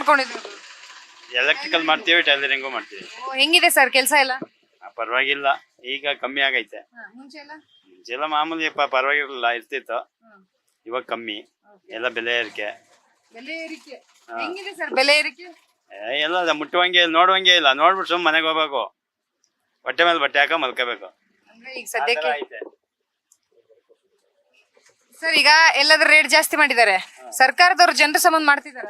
ಮಾಡ್ಕೊಂಡಿದ್ರು ಎಲೆಕ್ಟ್ರಿಕಲ್ ಮಾಡ್ತೀವಿ ಟೈಲರಿಂಗು ಮಾಡ್ತೀವಿ. ಓ, ಹೆಂಗಿದೆ ಸರ್ ಕೆಲಸ ಎಲ್ಲ? ಆ, ಪರವಾಗಿಲ್ಲ. ಈಗ ಕಮ್ಮಿ ಆಗೈತೆ. ಮುಂಚೆ ಎಲ್ಲ? ಮುಂಚೆಲ್ಲ ಮಾಮೂಲಿ ಪ- ಪರವಾಗಿರ್ಲಿಲ್ಲ ಇರ್ತಿತ್ತು. ಇವಾಗ ಕಮ್ಮಿ. ಎಲ್ಲ ಬೆಲೆ ಏರಿಕೆ. ಬೆಲೆ ಏರಿಕೆ. ಹೆಂಗಿದೆ ಸರ್ ಬೆಲೆ ಏರಿಕೆ? ಏ, ಎಲ್ಲ ಅದ ಮುಟ್ಟುವಂಗೆ ಇಲ್ಲ ನೋಡುವಂಗೆ ಇಲ್ಲ. ನೋಡ್ಬಿಟ್ಟು ಸುಮ್ಮನೆ ಮನೆಗೆ ಹೋಗ್ಬೇಕು. ಬಟ್ಟೆ ಮೇಲೆ ಬಟ್ಟೆ ಹಾಕ ಮಲ್ಕೋಬೇಕು. ಅಂದ್ರೆ ಈಗ ಸದ್ಯಕ್ಕೆ ಸರ್ ಈಗ ಎಲ್ಲಾದ್ರೂ ರೇಟ್ ಜಾಸ್ತಿ ಮಾಡಿದ್ದಾರೆ. ಸರ್ಕಾರದವ್ರು ಜನರ ಸಂಬಂಧ ಮಾಡ್ತಿದಾರ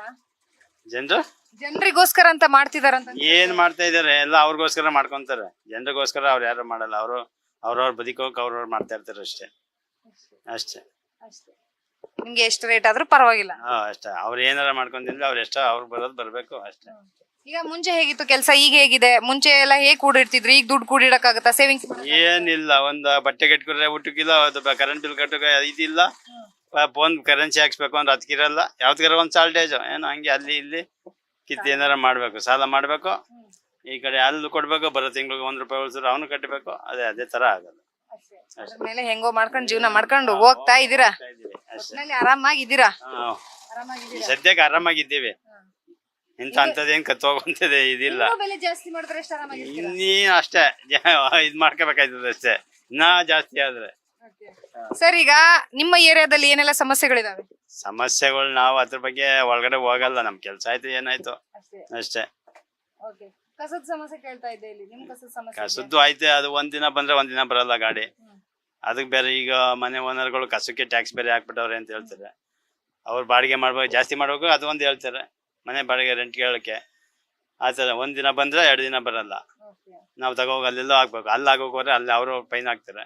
ಜನರು? ಜನರಿಗೋಸ್ಕರ ಅಂತ ಮಾಡ್ತಿದಾರಂತ ಏನ್ ಮಾಡ್ತಾ ಇದಾರೆ? ಎಲ್ಲ ಅವ್ರಿಗೋಸ್ಕರ ಮಾಡ್ಕೊಂತಾರೆ. ಜನರಿಗೋಸ್ಕರ ಅವ್ರು ಯಾರು ಮಾಡಲ್ಲ. ಅವರು ಅವ್ರವ್ರ ಬದಿಕೋಕ್ ಅವ್ರವ್ರ ಮಾಡ್ತಾ ಇರ್ತಾರೆ ಅಷ್ಟೇ. ಅಷ್ಟೇ. ನಿಮ್ಗೆ ಎಷ್ಟು ರೇಟ್ ಆದ್ರೂ ಪರವಾಗಿಲ್ಲ. ಹಾ ಅಷ್ಟೇ. ಅವ್ರು ಏನಾರ ಮಾಡ್ಕೊಂತಿದ್ರೆ ಅವ್ರ ಎಷ್ಟ ಅವ್ರು ಬರೋದು ಬರ್ಬೇಕು ಅಷ್ಟೇ. ಈಗ ಮುಂಚೆ ಹೇಗಿತ್ತು ಕೆಲಸ? ಈಗ ಹೇಗಿದೆ? ಮುಂಚೆ ಎಲ್ಲ ಹೇಗ್ ಕೂಡಿರ್ತಿದ್ರು ಈಗ ದುಡ್ಡು ಕೂಡಿಡಕ್ಕಾಗತ್ತಾ? ಸೇವಿಂಗ್ಸ್ ಏನಿಲ್ಲ. ಒಂದ್ ಬಟ್ಟೆ ಕಟ್ಕೊಂಡ್ರೆ ಊಟಕ್ಕಿಲ್ಲ ಅದು ಕರೆಂಟ್ ಬಿಲ್ ಕಟ್ಟಕ್ಕೆ ಇದಿಲ್ಲ. ಫೋನ್ ಕರೆನ್ಸಿ ಹಾಕ್ಸ್ಬೇಕು ಅಂದ್ರೆ ಅದಕ್ಕಿರಲ್ಲ ಯಾವ್ದಕ್ಕಾರ ಒಂದ್ ಸಾಲ್ಟೇಜ್ ಏನೋ ಹಂಗೆ ಅಲ್ಲಿ ಇಲ್ಲಿ ಕಿತ್ತು ಏನಾರ ಮಾಡ್ಬೇಕು ಸಾಲ ಮಾಡ್ಬೇಕು. ಈ ಕಡೆ ಅಲ್ಲಿ ಕೊಡ್ಬೇಕು ಬರೋ ತಿಂಗಳಿಗೆ ಒಂದ್ ರೂಪಾಯಿ ಉಳಿಸಿದ್ರೆ ಅವನು ಕಟ್ಟಬೇಕು ಅದೇ ಅದೇ ತರ ಆಗಲ್ಲ. ಮೇಲೆ ಹೆಂಗೋ ಮಾಡ್ಕೊಂಡು ಜೀವನ ಮಾಡ್ಕೊಂಡು ಹೋಗ್ತಾ ಇದೀರಾ ಒಟ್ನಲ್ಲಿ ಆರಾಮಾಗಿದ್ದೀರಾ? ಹಾ. ಸದ್ಯಕ್ಕೆ ಆರಾಮಾಗಿದ್ದೀವಿ. ಇಂಥ ಅಂತದೇನ್ ಕತ್ತೋಗಂತದೆ ಇದಿಲ್ಲ. ಬೆಲೆ ಜಾಸ್ತಿ ಮಾಡಿದ್ರೆ ಎಷ್ಟು ಅಷ್ಟೇ. ಇದ್ ಮಾಡ್ಕೋಬೇಕಾಯ್ತದೆ ಅಷ್ಟೇ. ಇನ್ನ ಜಾಸ್ತಿ ಆದ್ರೆ. ಸರ್ ಈಗ ನಿಮ್ಮ ಏರಿಯಾದಲ್ಲಿ ಏನೆಲ್ಲ ಸಮಸ್ಯೆಗಳಿದಾವೆ? ಸಮಸ್ಯೆಗಳು ನಾವು ಅದ್ರ ಬಗ್ಗೆ ಒಳಗಡೆ ಹೋಗಲ್ಲ ನಮ್ ಕೆಲ್ಸ ಆಯ್ತು ಏನಾಯ್ತು. ಅಷ್ಟೇ. ಕಸದ ಸಮಸ್ಯೆ ಕೇಳ್ತಾ ಇದ್ದೆ ಇಲ್ಲಿ. ನಿಮ್ ಕಸದ ಸಮಸ್ಯೆ ಕಸದ್ದು ಐತೆ ಅದು ಒಂದಿನ ಬಂದ್ರೆ ಒಂದಿನ ಬರಲ್ಲ ಗಾಡಿ. ಅದಕ್ಕೆ ಬೇರೆ ಈಗ ಮನೆ ಓನರ್ಗಳು ಕಸಕ್ಕೆ ಟ್ಯಾಕ್ಸ್ ಬೇರೆ ಹಾಕ್ಬಿಟ್ಟವ್ರೆ ಅಂತ ಹೇಳ್ತಾರೆ. ಅವ್ರು ಬಾಡಿಗೆ ಮಾಡ್ಬೇಕು ಜಾಸ್ತಿ ಮಾಡ್ಬೇಕು ಅದು ಒಂದು ಹೇಳ್ತಾರೆ. ಮನೆ ಬಾಡಿಗೆ ರೆಂಟ್ ಕೇಳಕ್ಕೆ. ಆ ಥರ ಒಂದಿನ ಬಂದ್ರೆ ಎರಡು ದಿನ ಬರಲ್ಲ. ನಾವು ತಗೋಗಿ ಅಲ್ಲೆಲ್ಲೋ ಹಾಕ್ಬೇಕು. ಅಲ್ಲಿ ಆಗೋಕೋರೆ ಅಲ್ಲಿ ಅವರು ಫೈನ್ ಹಾಕ್ತಾರೆ.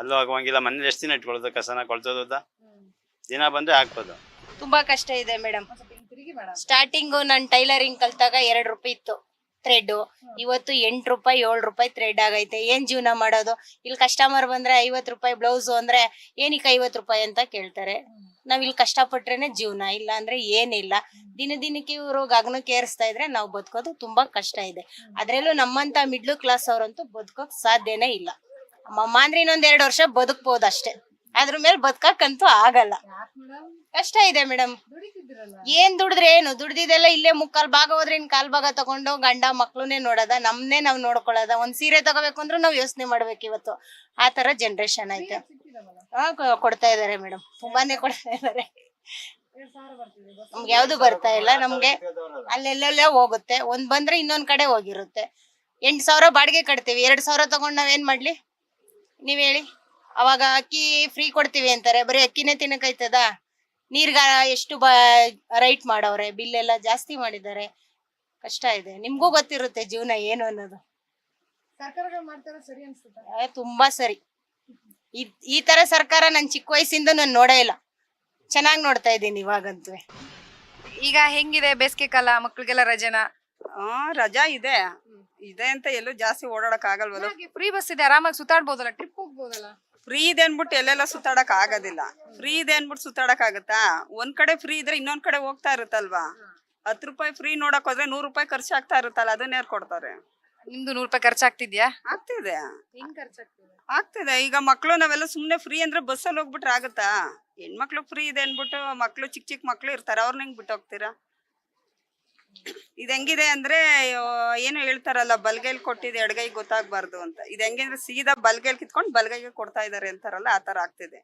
ಅಲ್ಲೂ ಆಗುವಂಗಿಲ್ಲ ಮನೇಲಿ ಎಷ್ಟು ದಿನ ಇಟ್ಕೊಳ್ಳೋದು ಕಸನ ಕೊಳ್ತೋದ ದಿನ ಬಂದ್ರೆ ಹಾಕ್ಬೋದು ತುಂಬಾ ಕಷ್ಟ ಇದೆ ಮೇಡಮ್. ಸ್ಟಾರ್ಟಿಂಗ್ ನನ್ ಸ್ಟಾರ್ಟಿಂಗು ನಾನು ಟೈಲರಿಂಗ್ ಕಲ್ತಾಗ ಎರಡ್ ರೂಪಾಯಿ ಇತ್ತು ಥ್ರೆಡ್ ಇವತ್ತು ಎಂಟ್ ರೂಪಾಯಿ ಏಳು ರೂಪಾಯಿ ಥ್ರೆಡ್ ಆಗೈತೆ. ಏನ್ ಜೀವನ ಮಾಡೋದು? ಇಲ್ಲಿ ಕಸ್ಟಮರ್ ಬಂದ್ರೆ ಐವತ್ ರೂಪಾಯಿ ಬ್ಲೌಸ್ ಅಂದ್ರೆ ಏನಕ್ಕೆ ಐವತ್ ರೂಪಾಯಿ ಅಂತ ಕೇಳ್ತಾರೆ. ನಾವ್ ಇಲ್ಲಿ ಕಷ್ಟಪಟ್ರೇನೆ ಜೀವನ ಇಲ್ಲ ಅಂದ್ರೆ ಏನಿಲ್ಲ ದಿನ ದಿನಕ್ಕೆ ಇವರು ಗಗನಕ್ಕೆ ಏರಿಸ್ತಾ ಇದ್ರೆ ನಾವು ಬದುಕೋದು ತುಂಬಾ ಕಷ್ಟ ಇದೆ. ಅದ್ರಲ್ಲೂ ನಮ್ಮಂತ ಮಿಡ್ಲ್ ಕ್ಲಾಸ್ ಅವ್ರಂತೂ ಬದುಕೋಕ್ ಸಾಧ್ಯನೇ ಇಲ್ಲ. ಅಮ್ಮಮ್ಮ ಅಂದ್ರೆ ಇನ್ನೊಂದ್ ಎರಡು ವರ್ಷ ಬದುಕ್ಬೋದು ಅಷ್ಟೇ. ಅದ್ರ ಮೇಲೆ ಬದುಕಕ್ಕಂತೂ ಆಗಲ್ಲ. ಕಷ್ಟ ಇದೆ ಮೇಡಮ್. ಏನ್ ದುಡಿದ್ರೆ ಏನು? ದುಡ್ದಿದೆಲ್ಲ ಇಲ್ಲೇ ಮುಕ್ಕಾಲ್ ಭಾಗ ಹೋದ್ರೆ ಇನ್ ಕಾಲ್ ಭಾಗ ತಗೊಂಡು ಗಂಡ ಮಕ್ಳುನೇ ನೋಡೋದ. ನಮ್ನೇ ನಾವ್ ನೋಡ್ಕೊಳ್ಳೋದ. ಒಂದ್ ಸೀರೆ ತಗೋಬೇಕು ಅಂದ್ರೆ ನಾವ್ ಯೋಚನೆ ಮಾಡ್ಬೇಕು ಇವತ್ತು. ಆ ತರ ಜನರೇಷನ್ ಐತೆ. ಕೊಡ್ತಾ ಇದಾರೆ ಮೇಡಮ್. ತುಂಬಾನೇ ಕೊಡ್ತಾ ಇದಾರೆ. ನಮ್ಗೆ ಯಾವ್ದು ಬರ್ತಾ ಇಲ್ಲ. ನಮ್ಗೆ ಅಲ್ಲೆಲ್ಲೆಲ್ಲೇ ಹೋಗುತ್ತೆ. ಒಂದ್ ಬಂದ್ರೆ ಇನ್ನೊಂದ್ ಕಡೆ ಹೋಗಿರುತ್ತೆ. ಎಂಟ್ ಸಾವಿರ ಬಾಡಿಗೆ ಕಟ್ತೀವಿ. ಎರಡ್ ಸಾವಿರ ತಗೊಂಡ್ ನಾವ್ ಏನ್ ಮಾಡ್ಲಿ? ನೀವ್ ಹೇಳಿ. ಅವಾಗ ಅಕ್ಕಿ ಫ್ರೀ ಕೊಡ್ತೀವಿ ಅಂತಾರೆ. ಬರೀ ಅಕ್ಕಿನೇ ತಿನ್ನಕೈತದ? ನೀರ್ಗ ಎಷ್ಟು ಬ ರೈಟ್ ಮಾಡವ್ರೆ? ಬಿಲ್ ಎಲ್ಲ ಜಾಸ್ತಿ ಮಾಡಿದ್ದಾರೆ. ಕಷ್ಟ ಇದೆ. ನಿಮ್ಗೂ ಗೊತ್ತಿರುತ್ತೆ ಜೀವನ ಏನು ಅನ್ನೋದು. ಸರ್ಕಾರಗಳು ಮಾಡ್ತಾರ ಸರಿ ಅನ್ಸುತ್ತೆ? ಆ, ತುಂಬಾ ಸರಿ. ಈ- ಈ ತರ ಸರ್ಕಾರ ನನ್ ಚಿಕ್ಕ ವಯಸ್ಸಿಂದ ನಾನು ನೋಡೇ ಇಲ್ಲ. ಚೆನ್ನಾಗಿ ನೋಡ್ತಾ ಇದ್ದೀನಿ ಇವಾಗಂತೂ. ಈಗ ಹೆಂಗಿದೆ ಬೇಸಿಗೆ ಕಾಲ ಮಕ್ಳಿಗೆಲ್ಲ ರಜೆನಾ? ಆ ರಜಾ ಇದೆ. ಇದೆ ಅಂತ ಎಲ್ಲೂ ಜಾಸ್ತಿ ಓಡಾಡಕ್ ಆಗಲ್ವಲ್ಲ? ಫ್ರೀ ಬಸ್ ಇದೆ ಆರಾಮಾಗಿ ಸುತ್ತಾಡ್ಬೋದಲ್ಲ ಟ್ರಿಪ್ ಹೋಗ್ಬೋದಲ್ಲ? ಫ್ರೀ ಇದೆ ಅನ್ಬಿಟ್ಟು ಎಲ್ಲೆಲ್ಲ ಸುತ್ತಾಡಕ್ ಆಗೋದಿಲ್ಲ. ಫ್ರೀ ಇದೆ ಅನ್ಬಿಟ್ಟು ಸುತ್ತಾಡಕ್ ಆಗುತ್ತಾ? ಒಂದ್ ಕಡೆ ಫ್ರೀ ಇದ್ರೆ ಇನ್ನೊಂದ್ ಕಡೆ ಹೋಗ್ತಾ ಇರುತ್ತಲ್ವಾ? ಹತ್ತು ರೂಪಾಯಿ ಫ್ರೀ ನೋಡಕ್ ಹೋದ್ರೆ ನೂರು ರೂಪಾಯಿ ಖರ್ಚು ಆಗ್ತಾ ಇರುತ್ತಲ್ಲ ಅದನ್ನ ಯಾರು ಕೊಡ್ತಾರೆ? ನಿಮ್ದು ನೂರ್ ರೂಪಾಯಿ ಖರ್ಚಾಗ್ತಿದ್ಯಾ ಆಗ್ತಿದೆ. ಹೆಂಗ್ ಖರ್ಚಾಗ್ತಿದೆ ಆಗ್ತಿದೆ? ಈಗ ಮಕ್ಳು ನಾವೆಲ್ಲ ಸುಮ್ನೆ ಫ್ರೀ ಅಂದ್ರೆ ಬಸ್ಸಲ್ಲಿ ಹೋಗ್ಬಿಟ್ರೆ ಆಗುತ್ತಾ? ಹೆಣ್ಮಕ್ಳು ಫ್ರೀ ಇದೆ ಅನ್ಬಿಟ್ಟು ಮಕ್ಳು ಚಿಕ್ಕ ಚಿಕ್ಕ ಮಕ್ಳು ಇರ್ತಾರೆ ಅವ್ರನ್ನ ಹೆಂಗ್ ಬಿಟ್ಟು ಹೋಗ್ತೀರಾ? ಇದು ಹೆಂಗಿದೆ ಅಂದ್ರೆ ಏನು ಹೇಳ್ತಾರಲ್ಲ ಬಲ್ಗೈಲ್ ಕೊಟ್ಟಿದ್ದು ಎಡಗೈ ಗೊತ್ತಾಗ್ಬಾರ್ದು ಅಂತ. ಇದು ಹೆಂಗೆ ಅಂದ್ರೆ ಸೀದಾ ಬಲ್ಗೈಲ್ ಕಿತ್ಕೊಂಡು ಬಲ್ಗೈಗೆ ಕೊಡ್ತಾ ಇದಾರೆ ಅಂತಾರಲ್ಲ ಆ ತರ ಆಗ್ತಿದೆ.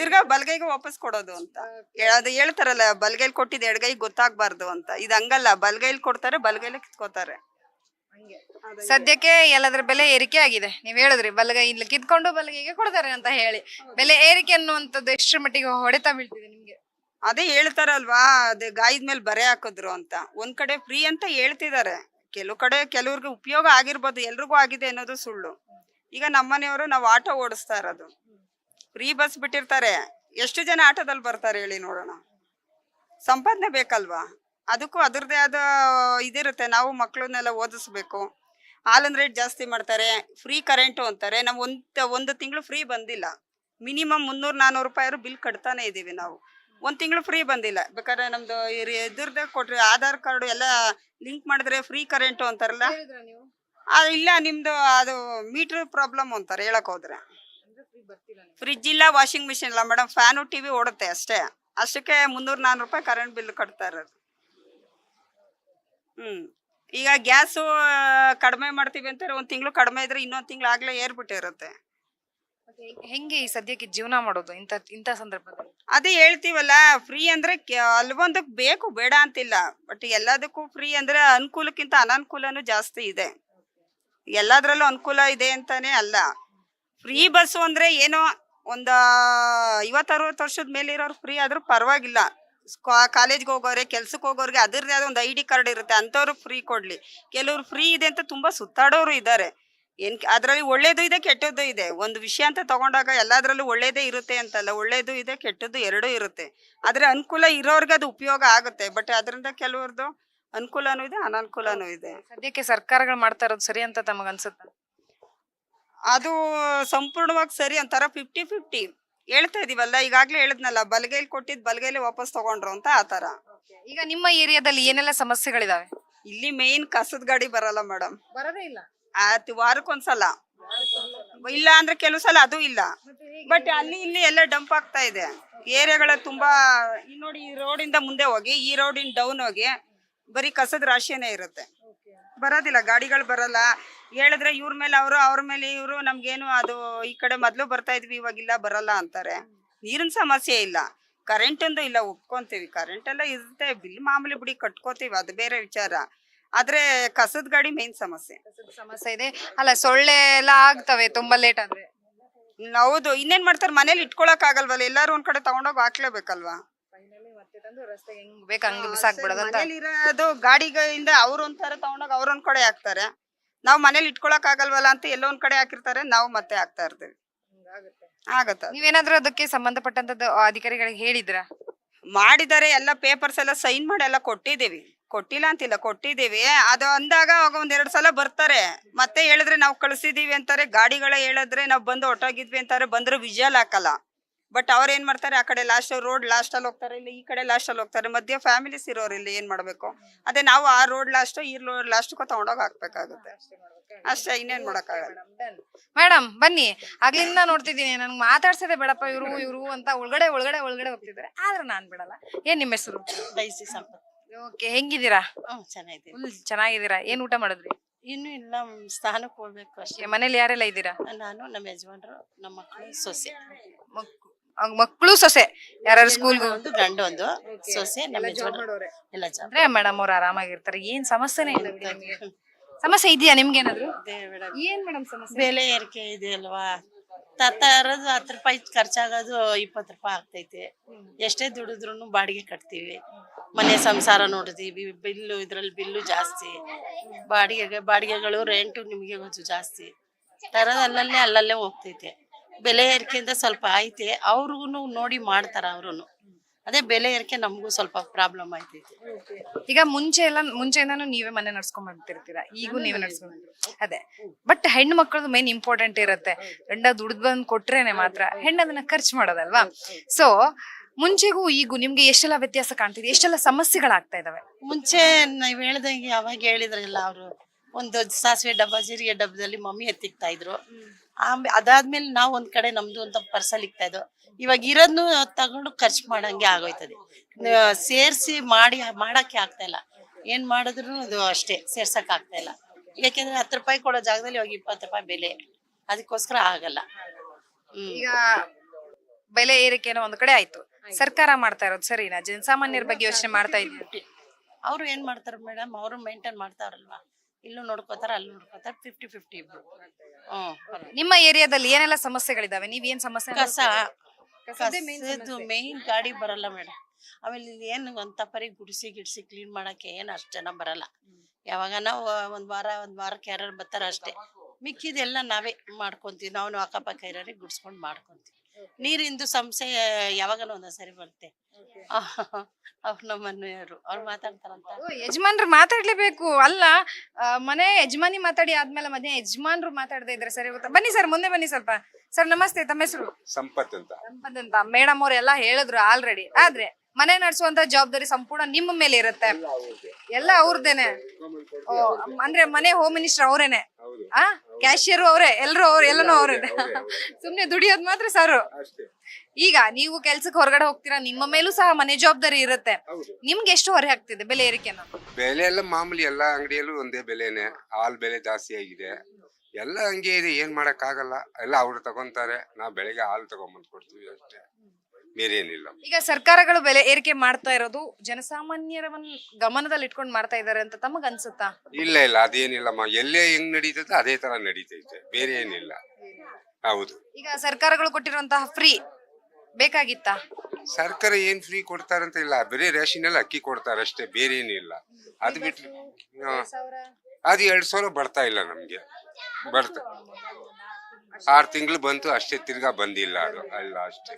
ತಿರ್ಗಾ ಬಲ್ಗೈಗೆ ವಾಪಸ್ ಕೊಡೋದು ಅಂತ. ಅದು ಹೇಳ್ತಾರಲ್ಲ ಬಲ್ಗೈಲ್ ಕೊಟ್ಟಿದ್ದು ಎಡಗೈ ಗೊತ್ತಾಗ್ಬಾರ್ದು ಅಂತ. ಇದು ಹಂಗಲ್ಲ ಬಲ್ಗೈಲ್ ಕೊಡ್ತಾರೆ ಬಲ್ಗೈಲೆ ಕಿತ್ಕೋತಾರೆ. ಸದ್ಯಕ್ಕೆ ಎಲ್ಲದ್ರ ಬೆಲೆ ಏರಿಕೆ ಆಗಿದೆ. ನೀವ್ ಹೇಳಿದ್ರಿ ಬಲಗೈ ಇಲ್ಲಿ ಕಿತ್ಕೊಂಡು ಬಲಗೈಗೆ ಕೊಡ್ತಾರೆ ಅಂತ ಹೇಳಿ. ಬೆಲೆ ಏರಿಕೆ ಅನ್ನುವಂಥದ್ದು ಎಷ್ಟರ ಮಟ್ಟಿಗೆ ಹೊಡೆತ ಬೀಳ್ತಿದೆ ನಿಮ್ಗೆ? ಅದೇ ಹೇಳ್ತಾರಲ್ವಾ, ಅದೇ ಗಾಯದ ಮೇಲೆ ಬರೆ ಹಾಕಿದ್ರು ಅಂತ. ಒಂದ್ ಕಡೆ ಫ್ರೀ ಅಂತ ಹೇಳ್ತಿದ್ದಾರೆ ಕೆಲವು ಕಡೆ ಕೆಲವ್ರಿಗೆ ಉಪಯೋಗ ಆಗಿರ್ಬೋದು, ಎಲ್ರಿಗೂ ಆಗಿದೆ ಅನ್ನೋದು ಸುಳ್ಳು. ಈಗ ನಮ್ಮನೆಯವರು ನಾವು ಆಟೋ ಓಡಿಸ್ತಾ ಇರೋದು. ಫ್ರೀ ಬಸ್ ಬಿಟ್ಟಿರ್ತಾರೆ. ಎಷ್ಟು ಜನ ಆಟೋದಲ್ಲಿ ಬರ್ತಾರೆ ಹೇಳಿ ನೋಡೋಣ. ಸಂಪಾದನೆ ಬೇಕಲ್ವಾ? ಅದಕ್ಕೂ ಅದರದೇ ಆದ ಇದಿರುತ್ತೆ. ನಾವು ಮಕ್ಕಳನ್ನೆಲ್ಲ ಓದಿಸ್ಬೇಕು. ಹಾಲಿನ ರೇಟ್ ಜಾಸ್ತಿ ಮಾಡ್ತಾರೆ. ಫ್ರೀ ಕರೆಂಟು ಅಂತಾರೆ. ನಾವು ಒಂದು ಒಂದು ತಿಂಗಳು ಫ್ರೀ ಬಂದಿಲ್ಲ. ಮಿನಿಮಮ್ ಮುನ್ನೂರು ನಾನ್ನೂರು ರೂಪಾಯಿ ಬಿಲ್ ಕಟ್ತಾನೆ ಇದೀವಿ ನಾವು. ಒಂದ್ ತಿಂಗಳು ಫ್ರೀ ಬಂದಿಲ್ಲ. ಬೇಕಾದ್ರೆ ನಮ್ದು ಎದುರ್ದಾಗ ಕೊಟ್ರಿ ಆಧಾರ್ ಕಾರ್ಡ್ ಎಲ್ಲ ಲಿಂಕ್ ಮಾಡಿದ್ರೆ ಫ್ರೀ ಕರೆಂಟು ಅಂತಾರಲ್ಲ? ಆ, ಇಲ್ಲ ನಿಮ್ದು ಅದು ಮೀಟರ್ ಪ್ರಾಬ್ಲಮ್ ಅಂತಾರೆ ಹೇಳಕ್ ಹೋದ್ರೆ. ಫ್ರಿಜ್ ಇಲ್ಲ ವಾಷಿಂಗ್ ಮಿಷಿನ್ ಇಲ್ಲ ಮೇಡಮ್ ಫ್ಯಾನು ಟಿವಿ ಓಡುತ್ತೆ ಅಷ್ಟೇ. ಅಷ್ಟಕ್ಕೆ ಮುನ್ನೂರ್ ನಾನ್ನೂರು ರೂಪಾಯಿ ಕರೆಂಟ್ ಬಿಲ್ ಕಟ್ತಾ ಇರೋದು. ಹ್ಮ್. ಈಗ ಗ್ಯಾಸು ಕಡಿಮೆ ಮಾಡ್ತೀವಿ ಅಂತಾರೆ ಒಂದ್ ತಿಂಗಳು ಕಡಿಮೆ ಇದ್ರೆ ಇನ್ನೊಂದ್ ತಿಂಗಳು ಆಗ್ಲೇ ಏರ್ಬಿಟ್ಟಿರುತ್ತೆ. ಮತ್ತೆ ಹೆಂಗೆ ಈ ಸದ್ಯಕ್ಕೆ ಜೀವನ ಮಾಡೋದು ಇಂಥ ಇಂಥ ಸಂದರ್ಭದಲ್ಲಿ? ಅದೇ ಹೇಳ್ತೀವಲ್ಲ ಫ್ರೀ ಅಂದ್ರೆ ಕೆ- ಅಲ್ವೊಂದಕ್ ಬೇಕು, ಬೇಡ ಅಂತಿಲ್ಲ. ಬಟ್ ಎಲ್ಲದಕ್ಕೂ ಫ್ರೀ ಅಂದ್ರೆ ಅನುಕೂಲಕ್ಕಿಂತ ಅನಾನುಕೂಲನೂ ಜಾಸ್ತಿ ಇದೆ. ಎಲ್ಲದ್ರಲ್ಲೂ ಅನುಕೂಲ ಇದೆ ಅಂತಾನೆ ಅಲ್ಲ. ಫ್ರೀ ಬಸ್ಸು ಅಂದ್ರೆ ಏನೋ ಒಂದ ಐವತ್ತರವತ್ತು ವರ್ಷದ ಮೇಲೆ ಇರೋರು ಫ್ರೀ ಆದ್ರೂ ಪರವಾಗಿಲ್ಲ. ಕಾಲೇಜ್ಗೆ ಹೋಗೋರೆ, ಕೆಲ್ಸಕ್ಕೆ ಹೋಗೋರಿಗೆ ಅದ್ರದ್ದೇ ಆದ ಒಂದು ಐ ಡಿ ಕಾರ್ಡ್ ಇರುತ್ತೆ, ಅಂಥವ್ರು ಫ್ರೀ ಕೊಡ್ಲಿ. ಕೆಲವ್ರು ಫ್ರೀ ಇದೆ ಅಂತ ತುಂಬಾ ಸುತ್ತಾಡೋರು ಇದ್ದಾರೆ ಏನ್ ಅದರಲ್ಲಿ ಒಳ್ಳೇದು ಇದೆ ಕೆಟ್ಟದ್ದು ಇದೆ. ಒಂದು ವಿಷಯ ಅಂತ ತಗೊಂಡಾಗ ಎಲ್ಲದರಲ್ಲೂ ಒಳ್ಳೇದೇ ಇರುತ್ತೆ ಅಂತಲ್ಲ. ಒಳ್ಳೇದು ಇದೆ ಕೆಟ್ಟದ್ದು ಎರಡೂ ಇರುತ್ತೆ. ಆದ್ರೆ ಅನುಕೂಲ ಇರೋರ್ಗೆ ಅದು ಉಪಯೋಗ ಆಗುತ್ತೆ. ಬಟ್ ಅದರಿಂದ ಕೆಲವ್ರದ್ದು ಅನುಕೂಲನೂ ಇದೆ ಅನಾನುಕೂಲನೂ ಇದೆ. ಸದ್ಯಕ್ಕೆ ಸರ್ಕಾರಗಳು ಮಾಡ್ತಾ ಇರೋದು ಸರಿ ಅಂತ ತಮಗ ಅನ್ಸುತ್ತಾ ಅದು ಸಂಪೂರ್ಣವಾಗಿ ಸರಿ ಅಂತಾರ. ಫಿಫ್ಟಿ ಫಿಫ್ಟಿ ಹೇಳ್ತಾ ಇದೀವಲ್ಲ ಈಗಾಗ್ಲೇ ಹೇಳಿದ್ನಲ್ಲ ಬಲಗೈಲಿ ಕೊಟ್ಟಿದ್ ಬಲಗೈಲಿ ವಾಪಸ್ ತಗೊಂಡ್ರು ಅಂತ ಆತರ ಈಗ ನಿಮ್ಮ ಏರಿಯಾದಲ್ಲಿ ಏನೆಲ್ಲ ಸಮಸ್ಯೆಗಳಿದಾವೆ? ಇಲ್ಲಿ ಮೇನ್ ಕಸದ ಗಾಡಿ ಬರಲ್ಲ ಮೇಡಮ್ ಬರೋದೇ ಇಲ್ಲ? ಆಯ್ತು, ವಾರಕ್ಕೊಂದ್ಸಲ. ಇಲ್ಲ ಅಂದ್ರೆ ಕೆಲವು ಸಲ ಅದು ಇಲ್ಲ. ಬಟ್ ಅಲ್ಲಿ ಇಲ್ಲಿ ಎಲ್ಲ ಡಂಪ್ ಆಗ್ತಾ ಇದೆ. ಏರಿಯಾಗಳ ತುಂಬಾ ಈ ನೋಡಿ ಈ ರೋಡಿಂದ ಮುಂದೆ ಹೋಗಿ, ಈ ರೋಡಿನ ಡೌನ್ ಹೋಗಿ, ಬರೀ ಕಸದ ರಾಶಿಯೇ ಇರುತ್ತೆ. ಬರೋದಿಲ್ಲ, ಗಾಡಿಗಳು ಬರಲ್ಲ. ಹೇಳಿದ್ರೆ ಇವ್ರ ಮೇಲೆ ಅವರು, ಅವ್ರ ಮೇಲೆ ಇವರು, ನಮ್ಗೇನು ಅದು ಈ ಕಡೆ ಮೊದ್ಲು ಬರ್ತಾ ಇದ್ವಿ ಇವಾಗಿಲ್ಲ ಬರಲ್ಲ ಅಂತಾರೆ. ನೀರಿನ ಸಮಸ್ಯೆ ಇಲ್ಲ. ಕರೆಂಟ್ ಒಂದು ಇಲ್ಲ, ಒಪ್ಕೊಂತೀವಿ. ಕರೆಂಟ್ ಎಲ್ಲ ಇರುತ್ತೆ. ಬಿಲ್ ಮಾಮೂಲಿ ಬಿಡಿ ಕಟ್ಕೋತೀವಿ. ಅದು ಬೇರೆ ವಿಚಾರ. ಆದ್ರೆ ಕಸದ ಗಾಡಿ ಮೇನ್ ಸಮಸ್ಯೆ. ಸಮಸ್ಯೆ ಇದೆ. ಅಲ್ಲ ಸೊಳ್ಳೆ ಎಲ್ಲ ಆಗ್ತವೆ ತುಂಬಾ ಲೇಟ್ ಅಂದ್ರೆ ಹೌದು. ಇನ್ನೇನ್ ಮಾಡ್ತಾರೆ? ಮನೇಲಿ ಇಟ್ಕೊಳಕ್ ಆಗಲ್ವಲ್ಲ? ಎಲ್ಲಾರು ಒಂದ್ ಕಡೆ ತಗೊಂಡೋಗಿ ಹಾಕ್ಲೇಬೇಕಲ್ವಾ? ಇರೋದು ಗಾಡಿಗಳಿಂದ ಅವ್ರ ಒಂಥರ ತಗೊಂಡೋಗಿ ಅವ್ರ ಒಂದ್ ಕಡೆ ಹಾಕ್ತಾರೆ. ನಾವ್ ಮನೇಲಿ ಇಟ್ಕೊಳಕ್ ಆಗಲ್ವಲ್ಲ ಅಂತ ಎಲ್ಲೋ ಒಂದ್ ಕಡೆ ಹಾಕಿರ್ತಾರೆ ನಾವು ಮತ್ತೆ ಹಾಕ್ತಾ ಇರ್ತೀವಿ. ಆಗತ್ತ. ನೀವೇನಾದ್ರೂ ಅದಕ್ಕೆ ಸಂಬಂಧಪಟ್ಟಂತದ್ದು ಅಧಿಕಾರಿಗಳಿಗೆ ಹೇಳಿದ್ರ? ಮಾಡಿದರೆ ಎಲ್ಲ ಪೇಪರ್ಸ್ ಎಲ್ಲ ಸೈನ್ ಮಾಡಿ ಎಲ್ಲ ಕೊಟ್ಟಿದೀವಿ ಕೊಟ್ಟಿಲ್ಲ ಅಂತಿಲ್ಲ ಕೊಟ್ಟಿದ್ದೀವಿ. ಅದು ಅಂದಾಗ ಅವಾಗ ಒಂದೆರಡು ಎರಡ್ ಸಲ ಬರ್ತಾರೆ. ಮತ್ತೆ ಹೇಳಿದ್ರೆ ನಾವು ಕಳ್ಸಿದೀವಿ ಅಂತಾರೆ. ಗಾಡಿಗಳ ಹೇಳಿದ್ರೆ ನಾವು ಬಂದು ಹೊಟ್ಟೋಗಿದ್ವಿ ಅಂತಾರೆ. ಬಂದ್ರೆ ವಿಜಲ್ ಹಾಕಲ್ಲ. ಬಟ್ ಅವ್ರ ಏನ್ ಮಾಡ್ತಾರೆ? ಆ ಕಡೆ ಲಾಸ್ಟ್ ರೋಡ್ ಲಾಸ್ಟ್ ಅಲ್ಲಿ ಹೋಗ್ತಾರೆ. ಇಲ್ಲ ಈ ಕಡೆ ಲಾಸ್ಟ್ ಅಲ್ಲಿ ಹೋಗ್ತಾರೆ. ಮಧ್ಯ ಫ್ಯಾಮಿಲೀಸ್ ಇರೋರು ಇಲ್ಲಿ ಏನ್ ಮಾಡ್ಬೇಕು? ಅದೇ ನಾವು ಆ ರೋಡ್ ಲಾಸ್ಟ್ ಈ ರೋಡ್ ಲಾಸ್ಟ್ಗೂ ತಗೊಂಡೋಗ್ ಹಾಕ್ಬೇಕಾಗುತ್ತೆ. ಅಷ್ಟೇ ಇನ್ನೇನ್ ಮಾಡಕ್ಕಾಗಲ್ಲ. ಮೇಡಮ್ ಬನ್ನಿ. ಆಗ್ಲಿಂದ ನೋಡ್ತಿದ್ದೀನಿ. ನನ್ಗೆ ಮಾತಾಡ್ಸದೆ ಬೇಡಪ್ಪ. ಇವ್ರು ಇವ್ರು ಅಂತ ಒಳಗಡೆ ಒಳಗಡೆ ಒಳಗಡೆ ಹೋಗ್ತಿದ್ದಾರೆ. ಆದ್ರೆ ನಾನ್ ಬಿಡಲ್ಲ. ಏನ್ ನಿಮ್ಮ ಹೆಸರು? ಸಂಪತ್ ಓಕೆ ಹೆಂಗಿದ್ದೀರಾ? ಹ್ಮ್ ಚೆನ್ನಾಗಿದೆ ಫುಲ್ ಚೆನ್ನಾಗಿದ್ದೀರಾ? ಏನ್ ಊಟ ಮಾಡಿದ್ರಿ? ಇನ್ನು ಇಲ್ಲ ಮ್, ಸ್ಥಾನಕ್ಕೆ ಹೋಗ್ಬೇಕು ಅಷ್ಟೇ. ಮನೇಲಿ ಯಾರೆಲ್ಲ ಇದ್ದೀರಾ? ನಾನು ನಮ್ಮ ಯಜಮಾನ್ರು ನಮ್ಮ ಮಕ್ಕಳು ಸೊಸೆ. ಮಕ್ಕಳು ಸೊಸೆ? ಯಾರು ಸ್ಕೂಲ್ಗೆ ಒಂದು ಗಂಡು ಒಂದು ಸೊಸೆ ನಮ್ಮ ಯಜಮಾನ್ರು. ಎಲ್ಲ ಜಾಬ್ ಅಂದ್ರೆ ಮೇಡಮ್ ಅವ್ರು ಆರಾಮಾಗಿರ್ತಾರೆ. ಏನ್ ಸಮಸ್ಯೆನೇ ಇಲ್ಲ ಬಿಡಿ ನಿಮ್ಗೆ. ಸಮಸ್ಯೆ ಇದೆಯಾ ನಿಮ್ಗೆ ಏನಾದ್ರು? ಏನ್ ಮೇಡಮ್ ಸಮಸ್ಯೆ? ಬೆಲೆ ಏರಿಕೆ ಇದೆ ಅಲ್ವಾ ತತ್ತ ಇರೋದು ಹತ್ತು ರೂಪಾಯಿ ಖರ್ಚಾಗೋದು ಇಪ್ಪತ್ತು ರೂಪಾಯಿ ಆಗ್ತೈತೆ. ಎಷ್ಟೇ ದುಡಿದ್ರು ಬಾಡಿಗೆ ಕಟ್ತೀವಿ. ಮನೆ ಸಂಸಾರ ನೋಡಿದೀವಿ, ಬಿಲ್ಲು ಇದ್ರಲ್ಲಿ ಬಿಲ್ಲು ಜಾಸ್ತಿ. ಬಾಡಿಗೆಗೆ, ಬಾಡಿಗೆಗಳು ರೆಂಟು ನಿಮಗೆ ಗೊತ್ತು ಜಾಸ್ತಿ. ತರೋದು ಅಲ್ಲಲ್ಲೇ ಅಲ್ಲಲ್ಲೇ ಹೋಗ್ತೈತೆ. ಬೆಲೆ ಏರಿಕೆಯಿಂದ ಸ್ವಲ್ಪ ಐತೆ ಅವ್ರಿಗೂ ನೋಡಿ ಮಾಡ್ತಾರ ಅವ್ರು ಅದೇ ಬೆಲೆ ಏರಿಕೆ ನಮಗೂ ಸ್ವಲ್ಪ ಪ್ರಾಬ್ಲಮ್ ಆಯ್ತೈತೆ ಈಗ ಮುಂಚೆ ಎಲ್ಲ ಮುಂಚೆಯಿಂದಾನು ನೀವೇ ಮನೆ ನಡ್ಸ್ಕೊಂಡ್ ಬಂದಿರ್ತೀರಾ ಈಗ ನೀವೇ ನಡ್ಸ್ಕೊಂಡ್ ಬಂದಿರ್ತೀರ. ಅದೇ. ಬಟ್ ಹೆಣ್ಣು ಮಕ್ಕಳದು ಮೇನ್ ಇಂಪಾರ್ಟೆಂಟ್ ಇರುತ್ತೆ. ಗಂಡ ದುಡ್ದು ಬಂದ್ ಕೊಟ್ರೇನೆ ಮಾತ್ರ ಹೆಣ್ಣು ಅದನ್ನ ಖರ್ಚು ಮಾಡೋದಲ್ವಾ? ಸೊ ಮುಂಚೆಗೂ ಈಗೂ ನಿಮ್ಗೆ ಎಷ್ಟೆಲ್ಲ ವ್ಯತ್ಯಾಸ ಕಾಣ್ತಿದೆ? ಎಷ್ಟೆಲ್ಲ ಸಮಸ್ಯೆಗಳಾಗ್ತಾ ಇದಾವೆ? ಮುಂಚೆ ನೀವ್ ಹೇಳ್ದಂಗೆ ಅವಾಗ ಹೇಳಿದ್ರಲ್ಲ ಅವರು ಒಂದು ಸಾಸಿವೆ ಡಬ್ಬ ಜೀರಿಗೆ ಡಬ್ಬದಲ್ಲಿ ಮಮ್ಮಿ ಎತ್ತಿಕ್ತಾ ಇದ್ರು. ಆಮೇಲೆ ಅದಾದ್ಮೇಲೆ ನಾವು ಒಂದ್ ಕಡೆ ನಮ್ದು ಅಂತ ಪರ್ಸಲ್ ಇಕ್ತಾ ಇದ್ವು. ಇವಾಗ ಇರೋದ್ನು ತಗೊಂಡು ಖರ್ಚು ಮಾಡಂಗೆ ಆಗೋಯ್ತದೆ. ಸೇರಿಸಿ ಮಾಡಿ ಮಾಡಕ್ಕೆ ಆಗ್ತಾ ಇಲ್ಲ. ಏನ್ ಮಾಡಿದ್ರು ಅದು ಅಷ್ಟೇ ಸೇರ್ಸಕ್ ಆಗ್ತಾ ಇಲ್ಲ. ಯಾಕೆಂದ್ರೆ ಹತ್ತು ರೂಪಾಯಿ ಕೊಡೋ ಜಾಗದಲ್ಲಿ ಇವಾಗ ಇಪ್ಪತ್ತು ರೂಪಾಯಿ ಬೆಲೆ. ಅದಕ್ಕೋಸ್ಕರ ಆಗಲ್ಲ. ಈಗ ಬೆಲೆ ಏರಿಕೆನೋ ಒಂದ್ ಕಡೆ ಆಯ್ತು. ಸರ್ಕಾರ ಮಾಡ್ತಾ ಇರೋದು ಸರಿನಾ? ಜನಸಾಮಾನ್ಯರ ಬಗ್ಗೆ ಯೋಚನೆ ಮಾಡ್ತಾ ಇದ್ವಿ ಅವ್ರು ಏನ್ ಮಾಡ್ತಾರ ಮೇಡಮ್ ಅವರು ಮೇಂಟೈನ್ ಮಾಡ್ತಾರಲ್ವಾ ಇಲ್ಲೂ ನೋಡ್ಕೋತಾರ ಅಲ್ಲಿ ನೋಡ್ಕೋತಾರ ಫಿಫ್ಟಿ ಫಿಫ್ಟಿ ಇಬ್ರು. ಹ್ಮ್ ಪರ್ವಾಗಿಲ್ಲ. ನಿಮ್ಮ ಏರಿಯಾದಲ್ಲಿ ಏನೆಲ್ಲ ಸಮಸ್ಯೆಗಳಿದಾವೆ? ನೀವ್ ಏನ್ ಸಮಸ್ಯೆ ಕಸ ಕಸದ್ದೇ main ಕಸದ್ದು ಮೇನ್ ಗಾಡಿ ಬರಲ್ಲ ಮೇಡಮ್ ಆಮೇಲೆ ಇಲ್ಲಿ ಏನು ಒಂದ್ ತಪ್ಪರಿ ಗುಡಿಸಿ ಗಿಡಿಸಿ ಕ್ಲೀನ್ ಮಾಡಕ್ಕೆ ಏನ್ ಅಷ್ಟು ಜನ ಬರಲ್ಲ. ಯಾವಾಗ ನಾವು ಒಂದ್ ವಾರ ಒಂದ್ ವಾರಕ್ಕೆ ಯಾರು ಬರ್ತಾರ ಅಷ್ಟೇ. ಮಿಕ್ಕಿದೆಲ್ಲ ನಾವೇ ಮಾಡ್ಕೊಂತೀವಿ. ನಾವು ಅಕ್ಕಪಕ್ಕ ಇರೋರಿಗೆ ಗುಡಿಸ್ಕೊಂಡು ಮಾಡ್ಕೊಂತೀವಿ. ನೀರಿಂದು ಸಮಸ್ಯೆ ಯಾವಾಗನೂ ಒಂದೊಂದ್ ಸರಿ ಬರುತ್ತೆ. ಅವ್ರು ನಮ್ಮ ಮನೆಯವರು ಅವ್ರು ಮಾತಾಡ್ತಾರಂತ. ಓ, ಯಜಮಾನ್ರು ಮಾತಾಡ್ಲೇಬೇಕು. ಅಲ್ಲ ಆ, ಮನೆ ಯಜಮಾನಿ ಮಾತಾಡಿ ಆದ್ಮೇಲೆ ಮನೆ ಯಜಮಾನ್ರು ಮಾತಾಡದೇ ಇದ್ರೆ ಸರಿ ಹೋಗುತ್ತಾ ಬನ್ನಿ ಸರ್ ಮುಂದೆ ಬನ್ನಿ ಸ್ವಲ್ಪ. ಸರ್ ನಮಸ್ತೆ ತಮ್ಮ ಹೆಸರು? ಸಂಪತ್ ಅಂತ. ಸಂಪತ್ ಅಂತ. ಮೇಡಮ್ ಅವ್ರು ಎಲ್ಲ ಹೇಳಿದ್ರು ಆಲ್ರೆಡಿ. ಆದ್ರೆ ಮನೆ ನಡೆಸುವಂತ ಜವಾಬ್ದಾರಿ ಸಂಪೂರ್ಣ ನಿಮ್ಮ ಮೇಲೆ ಇರುತ್ತೆ. ಎಲ್ಲ ಅವ್ರದ್ದೇನೆ ಓ, ಅಂದ್ರೆ ಮನೆ ಹೋಮ್ ಮಿನಿಸ್ಟರ್ ಅವ್ರೇನೆ. ಹೌದು. ಆ? ಕ್ಯಾಶಿಯರ್ ಅವರೇ ಎಲ್ಲರೂ ಅವ್ರು ಎಲ್ಲನೂ ಅವ್ರೆ. ಸುಮ್ನೆ ದುಡಿಯೋದ್ ಮಾತ್ರ ಸರ್. ಅಷ್ಟೇ. ಈಗ ನೀವು ಕೆಲ್ಸಕ್ಕೆ ಹೊರಗಡೆ ಹೋಗ್ತೀರಾ ನಿಮ್ಮ ಮೇಲೂ ಸಹ ಮನೆ ಜವಾಬ್ದಾರಿ ಇರುತ್ತೆ. ನಿಮ್ಗೆ ಎಷ್ಟು ಹೊರೆ ಆಗ್ತಿದೆ ಬೆಲೆ ಏರಿಕೆ ಬೆಲೆ ಎಲ್ಲ ಮಾಮೂಲಿ ಎಲ್ಲಾ ಅಂಗಡಿಯಲ್ಲೂ ಒಂದೇ ಬೆಲೆನೆ. ಹಾಲ್ ಬೆಲೆ ಜಾಸ್ತಿ ಆಗಿದೆ. ಎಲ್ಲ ಹಂಗೆ ಇದೆ ಏನ್ ಮಾಡಕ್ ಆಗಲ್ಲ ಎಲ್ಲ ಅವ್ರು ತಗೊಂತಾರೆ ನಾವ್ ಬೆಳಿಗ್ಗೆ ಹಾಲು ತಗೊಂಬಂದ್ ಕೊಡ್ತೀವಿ ಅಷ್ಟೇ. ಬೇರೆ ಏನಿಲ್ಲ ಈಗ ಸರ್ಕಾರಗಳು ಬೆಲೆ ಏರಿಕೆ ಮಾಡ್ತಾ ಇರೋದು ಜನಸಾಮಾನ್ಯರ ಗಮನದಲ್ಲಿ ಇಟ್ಕೊಂಡು ಮಾಡ್ತಾ ಇದಾರೆ ಅಂತ ತಮಗ ಅನ್ಸುತ್ತಾ? ಇಲ್ಲ ಇಲ್ಲ ಅದೇನಿಲ್ಲಮ್ಮ ಎಲ್ಲೇ ಹೆಂಗ್ ನಡೀತೈತೆ ಅದೇ ತರ ನಡೀತೈತೆ ಬೇರೆ ಏನಿಲ್ಲ. ಹೌದು. ಈಗ ಸರ್ಕಾರಗಳು ಕೊಟ್ಟಿರುವಂತಹ ಫ್ರೀ ಬೇಕಾಗಿತ್ತಾ? ಸರ್ಕಾರ ಏನ್ ಫ್ರೀ ಕೊಡ್ತಾರಂತ ಇಲ್ಲ ಬರೀ ರೇಷನ್ ಎಲ್ಲ ಅಕ್ಕಿ ಕೊಡ್ತಾರೆ ಅಷ್ಟೇ ಬೇರೆ ಏನಿಲ್ಲ. ಅದು ಬಿಟ್ಟು. ಅದು ಎರಡ್ ಸಾವಿರ ಬರ್ತಾ ಇಲ್ಲ ನಮ್ಗೆ. ಬರ್ತಾ ಆರ್ ತಿಂಗಳು ಬಂತು ಅಷ್ಟೇ ತಿರ್ಗಾ ಬಂದಿಲ್ಲ ಅದು ಅಲ್ಲ ಅಷ್ಟೇ.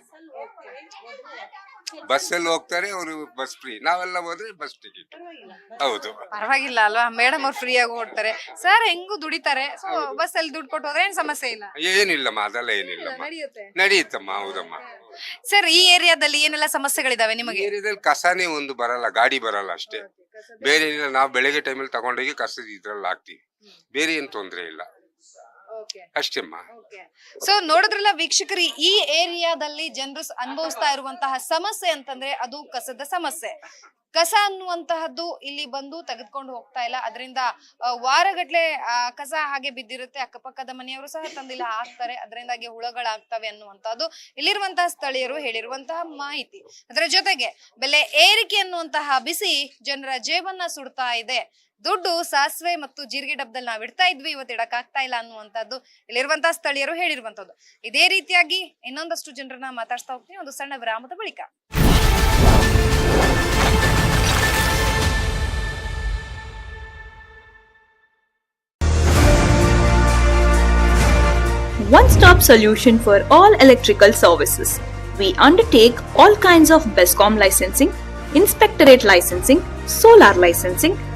ಬಸ್ಸಲ್ಲಿ ಹೋಗ್ತಾರೆ ಅವರು ಬಸ್ ಫ್ರೀ. ನಾವೆಲ್ಲ ಹೋದ್ರೆ ಬಸ್ ಟಿಕೆಟ್ ಹೌದು. ಪರವಾಗಿಲ್ಲ ಅಲ್ವಾ? ಮೇಡಮ್ ಅವ್ರು ಫ್ರೀ ಆಗಿ ಹೋಗ್ತಾರೆ ಸರ್ ಹೆಂಗು ದುಡಿತಾರೆ? ಸೊ ಬಸ್ ಅಲ್ಲಿ ದುಡ್ಡು ಕೊಟ್ಟು ಹೋದ್ರೆ ಏನ್ ಸಮಸ್ಯೆ ಇಲ್ಲ? ಏನಿಲ್ಲಮ್ಮ ಅದೆಲ್ಲ ಏನಿಲ್ಲಮ್ಮ. ನಡೆಯುತ್ತೆ. ನಡೆಯುತ್ತಮ್ಮ ಹೌದಮ್ಮ. ಸರ್ ಈ ಏರಿಯಾದಲ್ಲಿ ಏನೆಲ್ಲ ಸಮಸ್ಯೆಗಳಿದಾವೆ ನಿಮಗೆ? ಏರಿಯಾದಲ್ಲಿ ಕಸನೇ ಒಂದು ಬರಲ್ಲ ಗಾಡಿ ಬರಲ್ಲ ಅಷ್ಟೇ. ಬೇರೆ ಏನಿಲ್ಲ ನಾವು ಬೆಳಗ್ಗೆ ಟೈಮಲ್ಲಿ ತಗೊಂಡೋಗಿ ಕಸದ ಇದ್ರಲ್ಲಿ ಹಾಕ್ತೀವಿ. ಬೇರೆ ಏನು ತೊಂದ್ರೆ ಇಲ್ಲ. ಅಷ್ಟೇಮ್ಮ ಸೊ ನೋಡಿದ್ರಲ್ಲ ವೀಕ್ಷಕರಿ ಈ ಏರಿಯಾದಲ್ಲಿ ಜನರು ಅನುಭವಿಸ್ತಾ ಇರುವಂತಹ ಸಮಸ್ಯೆ ಅಂತಂದ್ರೆ ಅದು ಕಸದ ಸಮಸ್ಯೆ. ಕಸ ಅನ್ನುವಂತಹದ್ದು ಇಲ್ಲಿ ಬಂದು ತೆಗೆದುಕೊಂಡು ಹೋಗ್ತಾ ಇಲ್ಲ. ಅದರಿಂದ ವಾರಗಟ್ಲೆ ಆ, ಕಸ ಹಾಗೆ ಬಿದ್ದಿರುತ್ತೆ. ಅಕ್ಕಪಕ್ಕದ ಮನೆಯವರು ಸಹ ತಂದಿಲ್ಲ ಹಾಕ್ತಾರೆ. ಅದರಿಂದಾಗಿ ಹುಳಗಳಾಗ್ತವೆ ಅನ್ನುವಂತಹದ್ದು ಇಲ್ಲಿರುವಂತಹ ಸ್ಥಳೀಯರು ಹೇಳಿರುವಂತಹ ಮಾಹಿತಿ. ಅದರ ಜೊತೆಗೆ ಬೆಲೆ ಏರಿಕೆ ಅನ್ನುವಂತಹ ಬಿಸಿ ಜನರ ಜೇಬನ್ನ ಸುಡ್ತಾ ಇದೆ. ದುಡ್ಡು ಸಾಸಿವೆ ಮತ್ತು ಜೀರಿಗೆ ಡಬ್ಬದಲ್ಲಿ ನಾವು ಇಡ್ತಾ ಇದ್ವಿ ಇವತ್ತು ಇಡಕ್ ಆಗ್ತಾ ಇಲ್ಲ ಅನ್ನುವಂಥದ್ದು ಇಲ್ಲಿರುವಂತಹ ಸ್ಥಳೀಯರು ಹೇಳಿರುವಂತದ್ದು ಇದೇ ರೀತಿಯಾಗಿ ಇನ್ನೊಂದಷ್ಟು ಜನರನ್ನ ಮಾತಾಡ್ತಾ ಹೋಗ್ತೀನಿ ಒಂದು ಸಣ್ಣ ವಿರಾಮದ ಬಳಿಕ one stop solution for all electrical services. We undertake all kinds of BESCOM licensing, inspectorate licensing, solar licensing,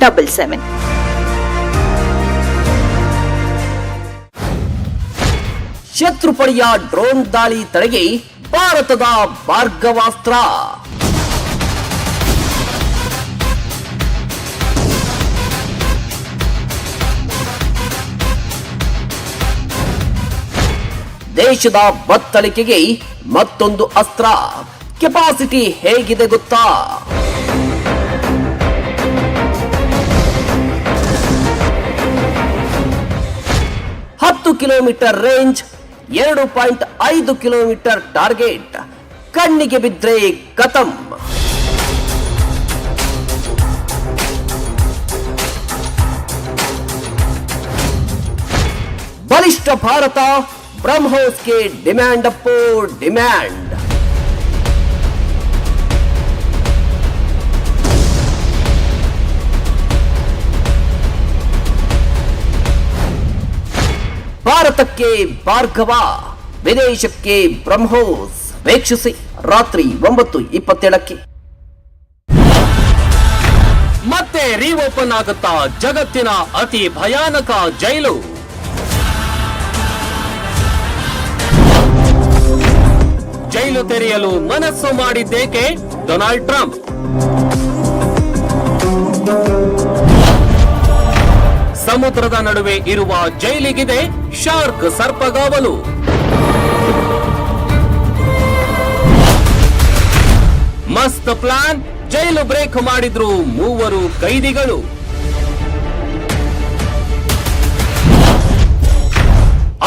2277. ಶತ್ರುಪಡೆಯ ಡ್ರೋನ್ ದಾಳಿ ತಡೆಗೆ ಭಾರತದ ಮಾರ್ಗವಾಸ್ತ್ರ. ದೇಶದ ಬತ್ತಳಿಕೆಗೆ ಮತ್ತೊಂದು ಅಸ್ತ್ರ. ಕೆಪಾಸಿಟಿ ಹೇಗಿದೆ ಗೊತ್ತಾ? ಹತ್ತು ಕಿಲೋಮೀಟರ್ ರೇಂಜ್ ಎರಡು ಪಾಯಿಂಟ್ ಐದು ಕಿಲೋಮೀಟರ್ ಟಾರ್ಗೆಟ್ ಕಣ್ಣಿಗೆ ಬಿದ್ರೆ ಕತಂ ಬಲಿಷ್ಠ ಭಾರತ ಬ್ರಹ್ಮೋಸ್ಗೆ ಡಿಮ್ಯಾಂಡ್ ಅಪ್ಪೋ ಡಿಮ್ಯಾಂಡ್ ಭಾರತಕ್ಕೆ ಭಾರ್ಗವ, ವಿದೇಶಕ್ಕೆ ಬ್ರಹ್ಮೋಸ್. ವೀಕ್ಷಿಸಿ ರಾತ್ರಿ ಒಂಬತ್ತು ಇಪ್ಪತ್ತೇಳಕ್ಕೆ. ಮತ್ತೆ ರೀಓಪನ್ ಆಗುತ್ತಾ ಜಗತ್ತಿನ ಅತಿ ಭಯಾನಕ ಜೈಲು. ಜೈಲು ತೆರೆಯಲು ಮನಸ್ಸು ಮಾಡಿದ್ದೇಕೆ ಡೊನಾಲ್ಡ್ ಟ್ರಂಪ್? ಸಮುದ್ರದ ನಡುವೆ ಇರುವ ಜೈಲಿಗಿದೆ ಶಾರ್ಕ್ ಸರ್ಪಗಾವಲು. ಮಸ್ತ್ ಪ್ಲಾನ್, ಜೈಲು ಬ್ರೇಕ್ ಮಾಡಿದ್ರು ಮೂವರು ಕೈದಿಗಳು.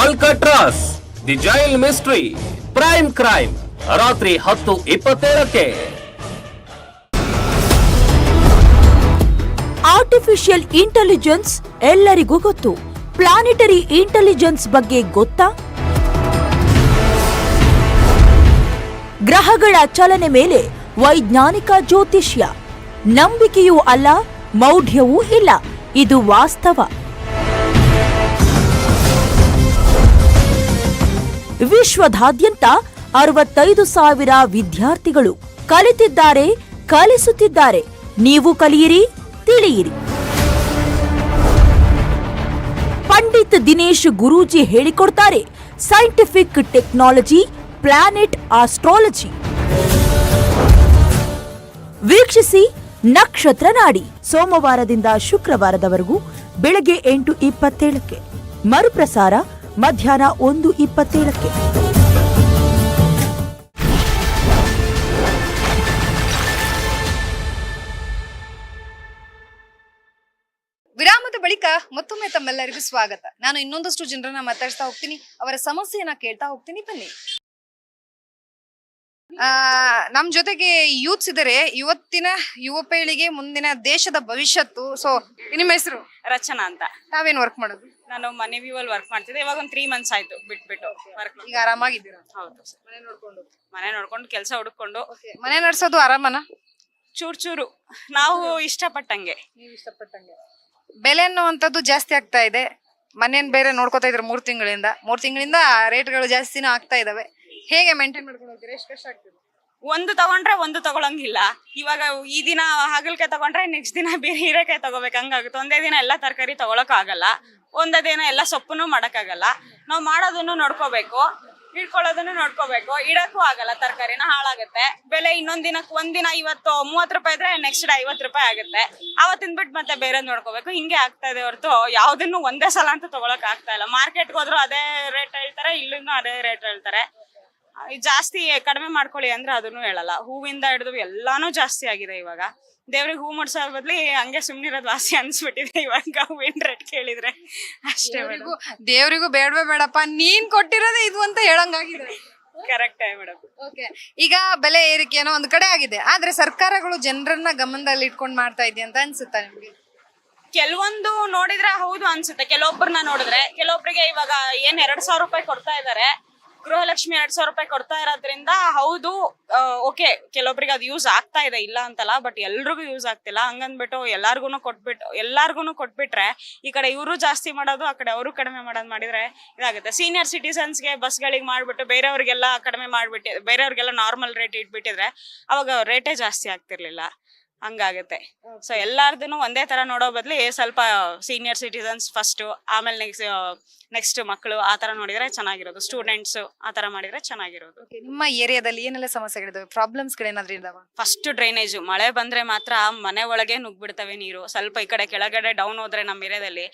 Alcatraz, the jail mystery, prime crime, ರಾತ್ರಿ ಹತ್ತು ಇಪ್ಪತ್ತೇಳಕ್ಕೆ. ಆರ್ಟಿಫಿಷಿಯಲ್ ಇಂಟೆಲಿಜೆನ್ಸ್ ಎಲ್ಲರಿಗೂ ಗೊತ್ತು. ಪ್ಲಾನೆಟರಿ ಇಂಟೆಲಿಜೆನ್ಸ್ ಬಗ್ಗೆ ಗೊತ್ತಾ? ಗ್ರಹಗಳ ಚಲನೆ ಮೇಲೆ ವೈಜ್ಞಾನಿಕ ಜ್ಯೋತಿಷ್ಯ. ನಂಬಿಕೆಯೂ ಅಲ್ಲ, ಮೌಢ್ಯವೂ ಇಲ್ಲ. ಇದು ವಾಸ್ತವ. ವಿಶ್ವದಾದ್ಯಂತ ಅರವತ್ತೈದು ಸಾವಿರ ವಿದ್ಯಾರ್ಥಿಗಳು ಕಲಿತಿದ್ದಾರೆ, ಕಲಿಸುತ್ತಿದ್ದಾರೆ. ನೀವು ಕಲಿಯಿರಿ. ತಿಳಿಯಿರಿ. ಪಂಡಿತ್ ದಿನೇಶ್ ಗುರೂಜಿ ಹೇಳಿಕೊಡ್ತಾರೆ ಸೈಂಟಿಫಿಕ್ ಟೆಕ್ನಾಲಜಿ ಪ್ಲಾನೆಟ್ ಆಸ್ಟ್ರಾಲಜಿ ವೀಕ್ಷಿಸಿ, ನಕ್ಷತ್ರ ನಾಡಿ. ಸೋಮವಾರದಿಂದ ಶುಕ್ರವಾರದವರೆಗೂ ಬೆಳಗ್ಗೆ ಎಂಟು ಇಪ್ಪತ್ತೇಳಕ್ಕೆ. ಮರುಪ್ರಸಾರ ಮಧ್ಯಾಹ್ನ ಒಂದು ಇಪ್ಪತ್ತೇಳಕ್ಕೆ. ಬಳಿಕ ಮತ್ತೊಮ್ಮೆ ತಮ್ಮೆಲ್ಲರಿಗೂ ಸ್ವಾಗತ. ನಾನು ಇನ್ನೊಂದಷ್ಟು ಜನರನ್ನ ಮಾತಾಡ್ತಾ ಹೋಗ್ತೀನಿ. ಅವರ ಸಮಸ್ಯೆಯನ್ನ ಕೇಳ್ತಾ ಹೋಗ್ತೀನಿ. ಬನ್ನಿ. ಆ ನಮ್ ಜೊತೆಗೆ ಯೂತ್ಸ್ ಇದಾರೆ. ಇವತ್ತಿನ ಯುವ ಪೀಳಿಗೆ ಮುಂದಿನ ದೇಶದ ಭವಿಷ್ಯತ್ತು. ಸೊ ನಿಮ್ಮ ಹೆಸರು? ರಚನಾ ಅಂತ. ನಾವೇನ್ ವರ್ಕ್ ಮಾಡೋದು? ನಾನು ಮನೆ ವ್ಯೂ ಅಲ್ಲಿ ವರ್ಕ್ ಮಾಡ್ತಿದ್ದೆ. ಇವಾಗ ಒಂದು ತ್ರೀ ಮಂತ್ಸ್ ಆಯ್ತು ಬಿಟ್ಬಿಟ್ಟು ವರ್ಕ್ ಈಗ ಆರಾಮಾಗಿದ್ದೀರಾ? ಹೌದು ಮನೆ ನೋಡ್ಕೊಂಡು. ಮನೆ ನೋಡ್ಕೊಂಡು ಕೆಲಸ ಹುಡುಕೊಂಡು. ಮನೆ ನಡ್ಸೋದು ಆರಾಮನ? ಚೂರ್ ಚೂರು. ನಾವು ಇಷ್ಟಪಟ್ಟಂಗೆ. ನೀವು ಇಷ್ಟಪಟ್ಟಂಗೆ. ಬೆಲೆ ಅನ್ನುವಂಥದ್ದು ಜಾಸ್ತಿ ಆಗ್ತಾ ಇದೆ. ಮನೇನ್ ಬೇರೆ ನೋಡ್ಕೋತಾ ಇದ್ರೆ ಮೂರ್ ತಿಂಗಳಿಂದ. ಮೂರ್ ತಿಂಗಳಿಂದ ರೇಟ್ಗಳು ಜಾಸ್ತಿನೂ ಆಗ್ತಾ ಇದಾವೆ. ಹೇಗೆ ಮೇಂಟೈನ್ ಮಾಡ್ಕೊಂಡು ಎಷ್ಟು ಕಷ್ಟ ಆಗ್ತದೆ? ಒಂದು ತಗೊಂಡ್ರೆ ಒಂದು ತಗೊಳಂಗಿಲ್ಲ. ಇವಾಗ ಈ ದಿನ ಹಾಗಲಕಾಯಿ ತಗೊಂಡ್ರೆ ನೆಕ್ಸ್ಟ್ ದಿನ ಬೇರೆ ಹೀರೆಕಾಯಿ ತಗೋಬೇಕು, ಹಂಗಾಗುತ್ತೆ. ಒಂದೇ ದಿನ ಎಲ್ಲ ತರಕಾರಿ ತಗೊಳಕ್ ಆಗಲ್ಲ ಒಂದೇ ದಿನ ಎಲ್ಲ ಸೊಪ್ಪನ್ನು ಮಾಡಕ್ಕಾಗಲ್ಲ. ನಾವು ಮಾಡೋದನ್ನು ನೋಡ್ಕೋಬೇಕು. ಇಟ್ಕೊಳ್ಳೋದನ್ನು ನೋಡ್ಕೋಬೇಕು. ಇಡಕ್ಕೂ ಆಗಲ್ಲ, ತರಕಾರಿನ ಹಾಳಾಗುತ್ತೆ. ಬೆಲೆ ಇನ್ನೊಂದ್ ದಿನಕ್ಕೆ ಒಂದಿನ ಇವತ್ತು ಮೂವತ್ ರೂಪಾಯಿ ಇದ್ರೆ ನೆಕ್ಸ್ಟ್ ಡೇ ಐವತ್ ರೂಪಾಯಿ ಆಗುತ್ತೆ. ಅವತ್ತಿನ ಬಿಟ್ಟು ಮತ್ತೆ ಬೇರೆ ನೋಡ್ಕೋಬೇಕು. ಹಿಂಗೆ ಆಗ್ತಾ ಇದೆ ಹೊರತು ಯಾವ್ದನ್ನು ಒಂದೇ ಸಲ ಅಂತ ತಗೊಳಕ್ ಆಗ್ತಾ ಇಲ್ಲ. ಮಾರ್ಕೆಟ್ ಹೋದ್ರು ಅದೇ ರೇಟ್ ಹೇಳ್ತಾರೆ ಇಲ್ಲಿನೂ ಅದೇ ರೇಟ್ ಹೇಳ್ತಾರೆ. ಜಾಸ್ತಿ ಕಡಿಮೆ ಮಾಡ್ಕೊಳ್ಳಿ ಅಂದ್ರೆ ಅದನ್ನು ಹೇಳಲ್ಲ. ಹೂವಿಂದ ಹಿಡಿದು ಎಲ್ಲಾನು ಜಾಸ್ತಿ ಆಗಿದೆ ಇವಾಗ. ದೇವ್ರಿಗೆ ಹೂ ಮಾಡ್ಸೋ ಬದ್ಲಿ ಹಂಗೆ ಸುಮ್ನಿರೋದು ವಾಸಿ ಅನ್ಸ್ಬಿಟ್ಟಿದೆ. ಇವಾಗ ಹೂವಿನ ರೇಟ್ ಕೇಳಿದ್ರೆ? ಅಷ್ಟೇ ದೇವ್ರಿಗೂ ದೇವ್ರಿಗೂ ಬೇಡವೇ ಬೇಡಪ್ಪ ನೀನ್ ಕೊಟ್ಟಿರೋದೆ ಇದು ಅಂತ ಹೇಳಂಗಾಗಿದೆ. ಕರೆಕ್ಟ್ ಮೇಡಮ್ ಓಕೆ ಈಗ ಬೆಲೆ ಏರಿಕೆ ಏನೋ ಒಂದ್ ಕಡೆ ಆಗಿದೆ. ಆದ್ರೆ ಸರ್ಕಾರಗಳು ಜನರನ್ನ ಗಮನದಲ್ಲಿ ಇಟ್ಕೊಂಡು ಮಾಡ್ತಾ ಇದೆಯಾ ಅಂತ ಅನ್ಸುತ್ತಾ ನಿಮ್ಗೆ? ಕೆಲವೊಂದು ನೋಡಿದ್ರೆ ಹೌದು ಅನ್ಸುತ್ತೆ. ಕೆಲವೊಬ್ಬರನ್ನ ನೋಡಿದ್ರೆ ಕೆಲವೊಬ್ಬರಿಗೆ ಇವಾಗ ಏನ್ ಎರಡ್ ಸಾವಿರ ರೂಪಾಯಿ ಕೊಡ್ತಾ ಇದಾರೆ. ಗೃಹಲಕ್ಷ್ಮಿ ಎರಡ್ ಸಾವಿರ ರೂಪಾಯಿ ಕೊಡ್ತಾ ಇರೋದ್ರಿಂದ ಹೌದು ಓಕೆ ಕೆಲವೊಬ್ರಿಗೆ ಅದು ಯೂಸ್ ಆಗ್ತಾ ಇದೆ, ಇಲ್ಲ ಅಂತಲ್ಲ ಬಟ್ ಎಲ್ರಿಗೂ ಯೂಸ್ ಆಗ್ತಿಲ್ಲ. ಹಂಗಂದ್ಬಿಟ್ಟು ಎಲ್ಲಾರ್ಗು ಕೊಟ್ಬಿಟ್ಟು ಎಲ್ಲಾರ್ಗು ಕೊಟ್ಬಿಟ್ರೆ ಈ ಕಡೆ ಇವರು ಜಾಸ್ತಿ ಮಾಡೋದು, ಆ ಕಡೆ ಅವರು ಕಡಿಮೆ ಮಾಡೋದು ಮಾಡಿದ್ರೆ ಇದಾಗುತ್ತೆ. ಸೀನಿಯರ್ ಸಿಟಿಸನ್ಸ್ಗೆ ಬಸ್ಗಳಿಗೆ ಮಾಡ್ಬಿಟ್ಟು ಬೇರೆಯವ್ರಿಗೆಲ್ಲ ಕಡಿಮೆ ಮಾಡ್ಬಿಟ್ಟು, ಬೇರೆಯವ್ರಿಗೆಲ್ಲ ನಾರ್ಮಲ್ ರೇಟ್ ಇಟ್ಬಿಟ್ಟಿದ್ರೆ ಅವಾಗ ರೇಟೇ ಜಾಸ್ತಿ ಆಗ್ತಿರ್ಲಿಲ್ಲ. ಹಂಗಾಗುತ್ತೆ. ಸೊ ಎಲ್ಲಾರ್ದು ಒಂದೇ ತರ ನೋಡೋ ಬದ್ಲಿ ಸ್ವಲ್ಪ ಸೀನಿಯರ್ ಸಿಟಿಸನ್ಸ್ ಫಸ್ಟ್ ಆಮೇಲೆ ನೆಕ್ಸ್ಟ್ ನೆಕ್ಸ್ಟ್ ಮಕ್ಕಳು ಆ ತರ ನೋಡಿದ್ರೆ ಚೆನ್ನಾಗಿರೋದು. ಸ್ಟೂಡೆಂಟ್ಸ್ ಆ ತರ ಮಾಡಿದ್ರೆ ಚೆನ್ನಾಗಿರೋದು. ನಿಮ್ಮ ಏರಿಯಾದಲ್ಲಿ ಏನೆಲ್ಲ ಸಮಸ್ಯೆಗಳಿದಾವೆ? ಪ್ರಾಬ್ಲಮ್ಸ್ ಏನಾದ್ರೂ ಇದಾವ? ಫಸ್ಟ್ ಡ್ರೈನೇಜ್ ಮಳೆ ಬಂದ್ರೆ ಮಾತ್ರ ಮನೆ ಒಳಗೆ ನುಗ್ಬಿಡ್ತವೆ ನೀರು. ಸ್ವಲ್ಪ ಈ ಕಡೆ ಕೆಳಗಡೆ ಡೌನ್ ಹೋದ್ರೆ ನಮ್ಮ ಏರಿಯಾದಲ್ಲಿ.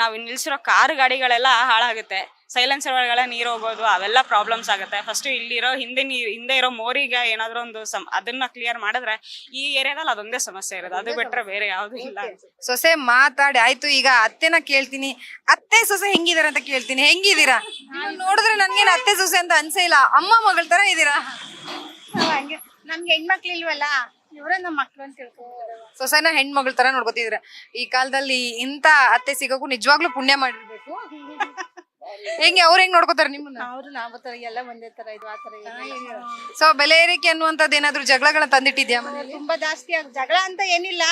ನಾವು ನಿಲ್ಸಿರೋ ಕಾರ್ ಗಾಡಿಗಳೆಲ್ಲ ಹಾಳಾಗುತ್ತೆ. ಸೈಲೆನ್ಸರ್ ಒಳಗಡೆ ನೀರು ಹೋಗೋದು ಅವೆಲ್ಲ ಪ್ರಾಬ್ಲಮ್ಸ್ ಆಗುತ್ತೆ. ಫಸ್ಟ್ ಇಲ್ಲಿರೋ ಹಿಂದೆ ನೀರು ಹಿಂದೆ ಇರೋ ಮೋರಿಗೆ ಏನಾದ್ರು ಒಂದು ಸಮ್ ಅದನ್ನ ಕ್ಲಿಯರ್ ಮಾಡಿದ್ರೆ ಈ ಏರಿಯಾದಲ್ಲಿ ಅದೊಂದೇ ಸಮಸ್ಯೆ ಇರೋದು. ಅದು ಬಿಟ್ರೆ ಬೇರೆ ಯಾವ್ದು ಇಲ್ಲ. ಸೊಸೆ ಮಾತಾಡಿ. ಆಯ್ತು ಈಗ ಅತ್ತೆನ ಕೇಳ್ತೀನಿ. ಅತ್ತೆ ಸೊಸೆ ಹೆಂಗಿದಾರೆ ಅಂತ ಕೇಳ್ತೀನಿ. ಹೆಂಗಿದೀರಾ? ನೀವು ನೋಡಿದ್ರೆ ನನ್ಗೇನು ಅತ್ತೆ ಸೊಸೆ ಅಂತ ಅನ್ಸೇ ಇಲ್ಲ. ಅಮ್ಮ ಮಗಳ ತರ ಇದೀರಾ? ಹಂಗೆ. ನಮ್ಗೆ ಹೆಣ್ಮಕ್ಳು ಇಲ್ವಲ್ಲ? ಇವರೇ ನಮ್ಮ ಮಕ್ಳು ಅಂತ ತಿಳ್ಕೊ ಸೊಸೆನ ಹೆಣ್ಮಗಳ ತರ ನೋಡ್ಕೋತಿದ್ರೆ. ಈ ಕಾಲದಲ್ಲಿ ಇಂತ ಅತ್ತೆ ಸಿಗೋಕು ನಿಜವಾಗ್ಲೂ ಪುಣ್ಯ ಮಾಡಿರ್ಬೇಕು. ಹೆಂಗೆ ಅವ್ರು ಹೆಂಗ್ ನೋಡ್ಕೋತಾರ ನಿಮ್ಮನ್ನ? ಅವ್ರು ನಾವು ತರ ಎಲ್ಲ ಒಂದೇ ತರ ಇದು ಆ ತರ. ಸೊ ಬೆಲೆ ಏರಿಕೆ ಅನ್ನುವಂಥದ್ದು ಏನಾದ್ರು ಜಗಳಗಳನ್ನ ತಂದಿಟ್ಟಿದ್ಯಾ ಮನೇಲಿ? ತುಂಬಾ ಜಾಸ್ತಿ ಆಗ್ ಜಗಳ ಅಂತ ಏನಿಲ್ಲ.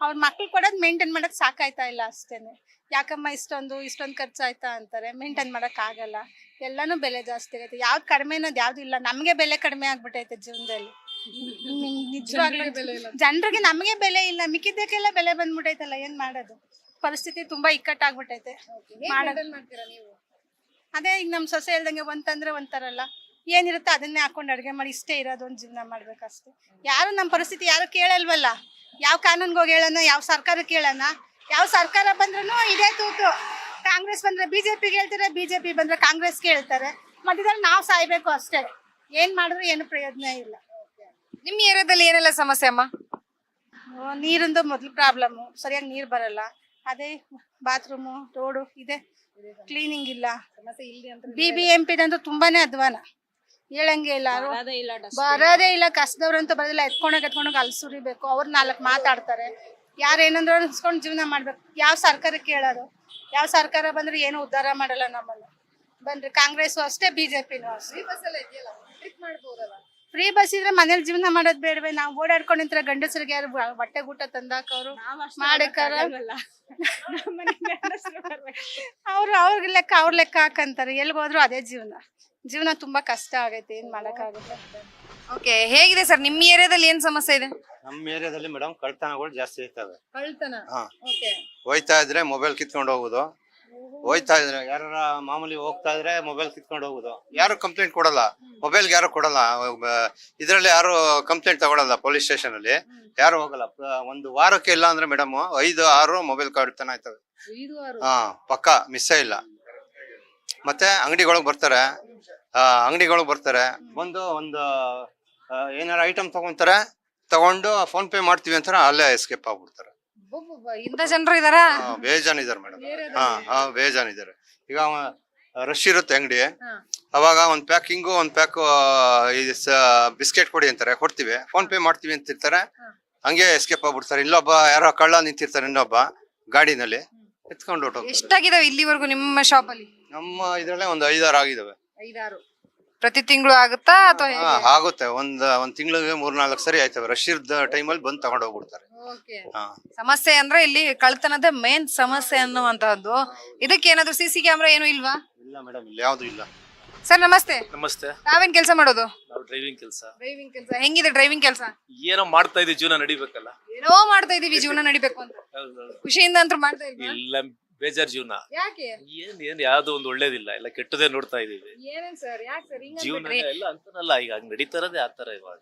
ಅವ್ರ ಮಕ್ಳು ಕೊಡೋದ್ ಮೇಂಟೈನ್ ಮಾಡಕ್ ಸಾಕಾಯ್ತಾ ಇಲ್ಲ ಅಷ್ಟೇನೆ. ಯಾಕಮ್ಮ ಇಷ್ಟೊಂದು ಇಷ್ಟೊಂದು ಖರ್ಚಾಯ್ತಾ ಅಂತಾರೆ. ಮೇಂಟೈನ್ ಮಾಡಕ್ ಆಗಲ್ಲ. ಎಲ್ಲಾನು ಬೆಲೆ ಜಾಸ್ತಿ ಆಗೈತೆ ಯಾವ್ದು ಕಡಿಮೆ ಅನ್ನೋದು ಯಾವ್ದು ಇಲ್ಲ. ನಮ್ಗೆ ಬೆಲೆ ಕಡಿಮೆ ಆಗ್ಬಿಟ್ಟೈತೆ ಜೀವನದಲ್ಲಿ. ನಿಜವಾಗ್ಲೂ ಜನರಿಗೆ ನಮಗೆ ಬೆಲೆ ಇಲ್ಲ. ಮಿಕ್ಕಿದ್ದಕ್ಕೆಲ್ಲ ಬೆಲೆ ಬಂದ್ಬಿಟ್ಟೈತಲ್ಲ ಏನ್ ಮಾಡೋದು? ಪರಿಸ್ಥಿತಿ ತುಂಬಾ ಇಕ್ಕಟ್ಟಾಗ್ಬಿಟ್ಟೈತೆ ಮಾಡೋದು ಅದೇ ಈಗ ನಮ್ಮ ಸೊಸೆ ಹೇಳ್ದಂಗೆ ಒಂತಂದ್ರೆ ಒಂಥರಲ್ಲ ಏನಿರುತ್ತೆ ಅದನ್ನೇ ಹಾಕೊಂಡು ಅಡುಗೆ ಮಾಡಿ ಇಷ್ಟೇ ಇರೋದು ಒಂದು ಜೀವನ ಮಾಡ್ಬೇಕಷ್ಟೇ. ಯಾರು ನಮ್ಮ ಪರಿಸ್ಥಿತಿ ಯಾರು ಕೇಳಲ್ವಲ್ಲ. ಯಾವ ಕಾನೂನ್ಗೆ ಹೋಗಿ ಹೇಳೋಣ ಯಾವ ಸರ್ಕಾರಕ್ಕೆ ಹೇಳೋಣ. ಯಾವ ಸರ್ಕಾರ ಬಂದ್ರೂ ಇದೇ ತೂತು. ಕಾಂಗ್ರೆಸ್ ಬಂದರೆ ಬಿ ಜೆ ಪಿಗೆ ಹೇಳ್ತಾರೆ ಪಿ ಬಂದರೆ ಕಾಂಗ್ರೆಸ್ಗೆ ಹೇಳ್ತಾರೆ. ಮಧ್ಯದಲ್ಲಿ ನಾವು ಸಾಯ್ಬೇಕು ಅಷ್ಟೇ. ಏನು ಮಾಡಿದ್ರು ಏನು ಪ್ರಯೋಜನ ಇಲ್ಲ. ನಿಮ್ಮ ಏರಿಯಾದಲ್ಲಿ ಏನೆಲ್ಲ ಸಮಸ್ಯೆ ಅಮ್ಮ? ನೀರಿಂದು ಮೊದಲು ಪ್ರಾಬ್ಲಮ್ಮು ಸರಿಯಾಗಿ ನೀರು ಬರಲ್ಲ. ಅದೇ ಬಾತ್ರೂಮು ರೋಡು ಇದೆ. ಕ್ಲೀನಿಂಗ್ ಇಲ್ಲ. ಬಿ ಬಿ ಎಂ ಪಿದಂತೂ ತುಂಬಾನೇ ಅಧ್ವಾನ. ಹೇಳಂಗೆ ಇಲ್ಲ ಅವ್ರು. ಬರೋದೇ ಇಲ್ಲ ಕಸದವ್ರು ಅಂತ ಬರೋದಿಲ್ಲ. ಎತ್ಕೊಂಡೋಗಿ ಎತ್ಕೊಂಡೋಗಿ ಅಲ್ಲಿ ಸುರಿಬೇಕು. ಅವ್ರು ನಾಲ್ಕು ಮಾತಾಡ್ತಾರೆ. ಯಾರು ಏನಂದ್ರೆ ಅನ್ಸ್ಕೊಂಡು ಜೀವನ ಮಾಡ್ಬೇಕು. ಯಾವ ಸರ್ಕಾರ ಕೇಳೋದು ಯಾವ ಸರ್ಕಾರ ಬಂದ್ರೆ ಏನು ಉದ್ಧಾರ ಮಾಡಲ್ಲ ನಮ್ಮಲ್ಲಿ ಬನ್ರಿ ಕಾಂಗ್ರೆಸ್ ಅಷ್ಟೇ ಬಿಜೆಪಿನೂ ಅಷ್ಟೇ. ಫ್ರೀ ಬಸ್ ಇದ್ರೆ ಮನೇಲಿ ಜೀವನ ಮಾಡೋದ್ ಬೇಡವೆ? ನಾವು ಓಡಾಡ್ಕೊಂಡು ನಿಂತರ ಗಂಡಸರಿಗೆ ಯಾರು ಬಟ್ಟೆ ಗುಟ್ಟ ತಂದಾಕವ್ರು ಮಾಡಕ್ಕಾರ ಅವ್ರು ಅವ್ರ ಲೆಕ್ಕ ಅವ್ರ ಲೆಕ್ಕ ಹಾಕಂತಾರೆ. ಎಲ್ಗ್ ಹೋದ್ರು ಅದೇ ಜೀವನ. ಜೀವನ ತುಂಬಾ ಕಷ್ಟ ಆಗೈತೆ ಏನ್ ಮಾಡಕ್ಕಾಗುತ್ತೆ ಓಕೆ ಹೇಗಿದೆ ಸರ್ ನಿಮ್ಮ ಏರಿಯಾದಲ್ಲಿ ಏನ್ ಸಮಸ್ಯೆ ಇದೆ? ನಮ್ಮ ಏರಿಯಾದಲ್ಲಿ ಮೇಡಮ್ ಕಳ್ತನಗಳು ಜಾಸ್ತಿ ಇರ್ತವೆ. ಕಳ್ತನ? ಹಾ. ಓಕೆ ಹೋಯ್ತಾ ಇದ್ರೆ ಮೊಬೈಲ್ ಕಿತ್ಕೊಂಡು ಹೋಗುದು. ಹೋಯ್ತಾ ಇದ್ರೆ ಯಾರ ಮಾಮೂಲಿ ಹೋಗ್ತಾ ಇದ್ರೆ ಮೊಬೈಲ್ ಕಿತ್ಕೊಂಡು ಹೋಗುದು. ಯಾರು ಕಂಪ್ಲೇಂಟ್ ಕೊಡಲ್ಲ. ಮೊಬೈಲ್ ಯಾರು ಕೊಡಲ್ಲ. ಇದರಲ್ಲಿ ಯಾರು ಕಂಪ್ಲೇಂಟ್ ತಗೊಳಲ್ಲ ಪೊಲೀಸ್ ಸ್ಟೇಷನ್ ಅಲ್ಲಿ. ಯಾರು ಹೋಗಲ್ಲ. ಒಂದು ವಾರಕ್ಕೆ ಇಲ್ಲ ಅಂದ್ರೆ ಮೇಡಮ್ ಐದು ಆರು ಮೊಬೈಲ್ ಕಳ್ತನ ಆಯ್ತವೆ ಹಾ ಪಕ್ಕ ಮಿಸ್ಸೇ ಇಲ್ಲ. ಮತ್ತೆ ಅಂಗಡಿಗಳಿಗೆ ಬರ್ತಾರೆ. ಅಂಗಡಿಗಳಿಗೆ ಬರ್ತಾರೆ. ಬಂದು ಒಂದು ಏನಾರ ಐಟಮ್ ತಗೊಂತಾರೆ. ತಗೊಂಡು ಫೋನ್ ಪೇ ಮಾಡ್ತೀವಿ ಅಂತಾರೆ ಅಲ್ಲೇ ಎಸ್ಕೇಪ್ ಆಗ್ಬಿಡ್ತಾರೆ. ಇಂಥ ಜನರು ಇದಾರ? ಬೇಜಾನ್ ಇದಾರೆ ಮೇಡಮ್. ಹಾ ಹಾ ಬೇಜಾನ್ ಇದಾರೆ. ಈಗ ರಶ್ ಇರುತ್ತೆ ಅಂಗಡಿ. ಅವಾಗ ಒಂದ್ ಪ್ಯಾಕಿಂಗು ಒಂದ್ ಪ್ಯಾಕ್ ಬಿಸ್ಕೆಟ್ ಕೊಡಿ ಅಂತಾರೆ ಕೊಡ್ತೀವಿ. ಫೋನ್ ಪೇ ಮಾಡ್ತೀವಿ ಅಂತಿರ್ತಾರೆ ಹಂಗೆ ಎಸ್ಕೇಪ್ ಆಗ್ಬಿಡ್ತಾರೆ. ಇಲ್ಲೊಬ್ಬ ಯಾರೋ ಕಳ್ಳ ನಿಂತಿರ್ತಾರೆ ಇನ್ನೊಬ್ಬ ಗಾಡಿನಲ್ಲಿ. ಎತ್ಕೊಂಡು ಎಷ್ಟಾಗಿದಾವೆ ಇಲ್ಲಿವರೆಗೂ ನಿಮ್ಮ ಶಾಪ್ ಅಲ್ಲಿ ನಮ್ಮ ಇದ್ರಲ್ಲೇ ಒಂದ್ ಐದಾರು ಆಗಿದಾವೆ. ಐದಾರು. ಪ್ರತಿ ತಿಂಗಳು ಆಗುತ್ತಾ ಅಥವಾ ಆಗುತ್ತೆ. ಒಂದ್ ಒಂದ್ ತಿಂಗಳಿಗೆ ಮೂರ್ನಾಲ್ಕು ಸರಿ ಆಯ್ತವೆ. ರಶ್ ಇರ್ದ ಟೈಮಲ್ಲಿ ಬಂದು ತಗೊಂಡ್ ಹೋಗ್ಬಿಡ್ತಾರೆ. ಹಾ ಸಮಸ್ಯೆ ಅಂದ್ರೆ ಇಲ್ಲಿ ಕಳ್ತನದ ಮೇನ್ ಸಮಸ್ಯೆ ಅನ್ನುವಂತಹದ್ದು. ಇದಕ್ಕೆ ಏನಾದ್ರು ಸಿಸಿ ಸಿ ಕ್ಯಾಮ್ರಾ ಏನು ಇಲ್ವಾ? ಇಲ್ಲ ಮೇಡಮ್ ಇಲ್ಲಿ ಯಾವ್ದು ಇಲ್ಲ. ಸರ್ ನಮಸ್ತೆ. ನಮಸ್ತೆ. ನಾವೇನ್ ಕೆಲಸ ಮಾಡೋದು? ನಾವು ಡ್ರೈವಿಂಗ್ ಕೆಲಸ. ಡ್ರೈವಿಂಗ್ ಕೆಲಸ. ಹೆಂಗಿದೆ ಡ್ರೈವಿಂಗ್ ಕೆಲಸ? ಏನೋ ಮಾಡ್ತಾ ಇದೀವಿ ಜೀವನ ನಡಿಬೇಕಲ್ಲ. ಏನೋ ಮಾಡ್ತಾ ಇದೀವಿ ಜೀವನ ನಡಿಬೇಕು ಅಂತ. ಖುಷಿಯಿಂದ ಅಂತ ಮಾಡ್ತಾ ಇದ್ದೀವಿ ಇಲ್ಲ ಬೇಜಾರ್ ಜೀವನ. ಯಾಕೆ? ಏನ್ ಏನ್ ಯಾವ್ದು ಒಂದು ಒಳ್ಳೇದಿಲ್ಲ. ಎಲ್ಲ ಕೆಟ್ಟದೇ ನೋಡ್ತಾ ಇದೀವಿ ಏನೇನ್ ಸರ್ ಯಾಕೆ ಸರ್ ಜೀವನ ಎಲ್ಲ ಅಂತನಲ್ಲ. ಈಗ ಹಂಗ್ ನಡೀತಾ ಇರೋದೇ ಆತರ ಇವಾಗ.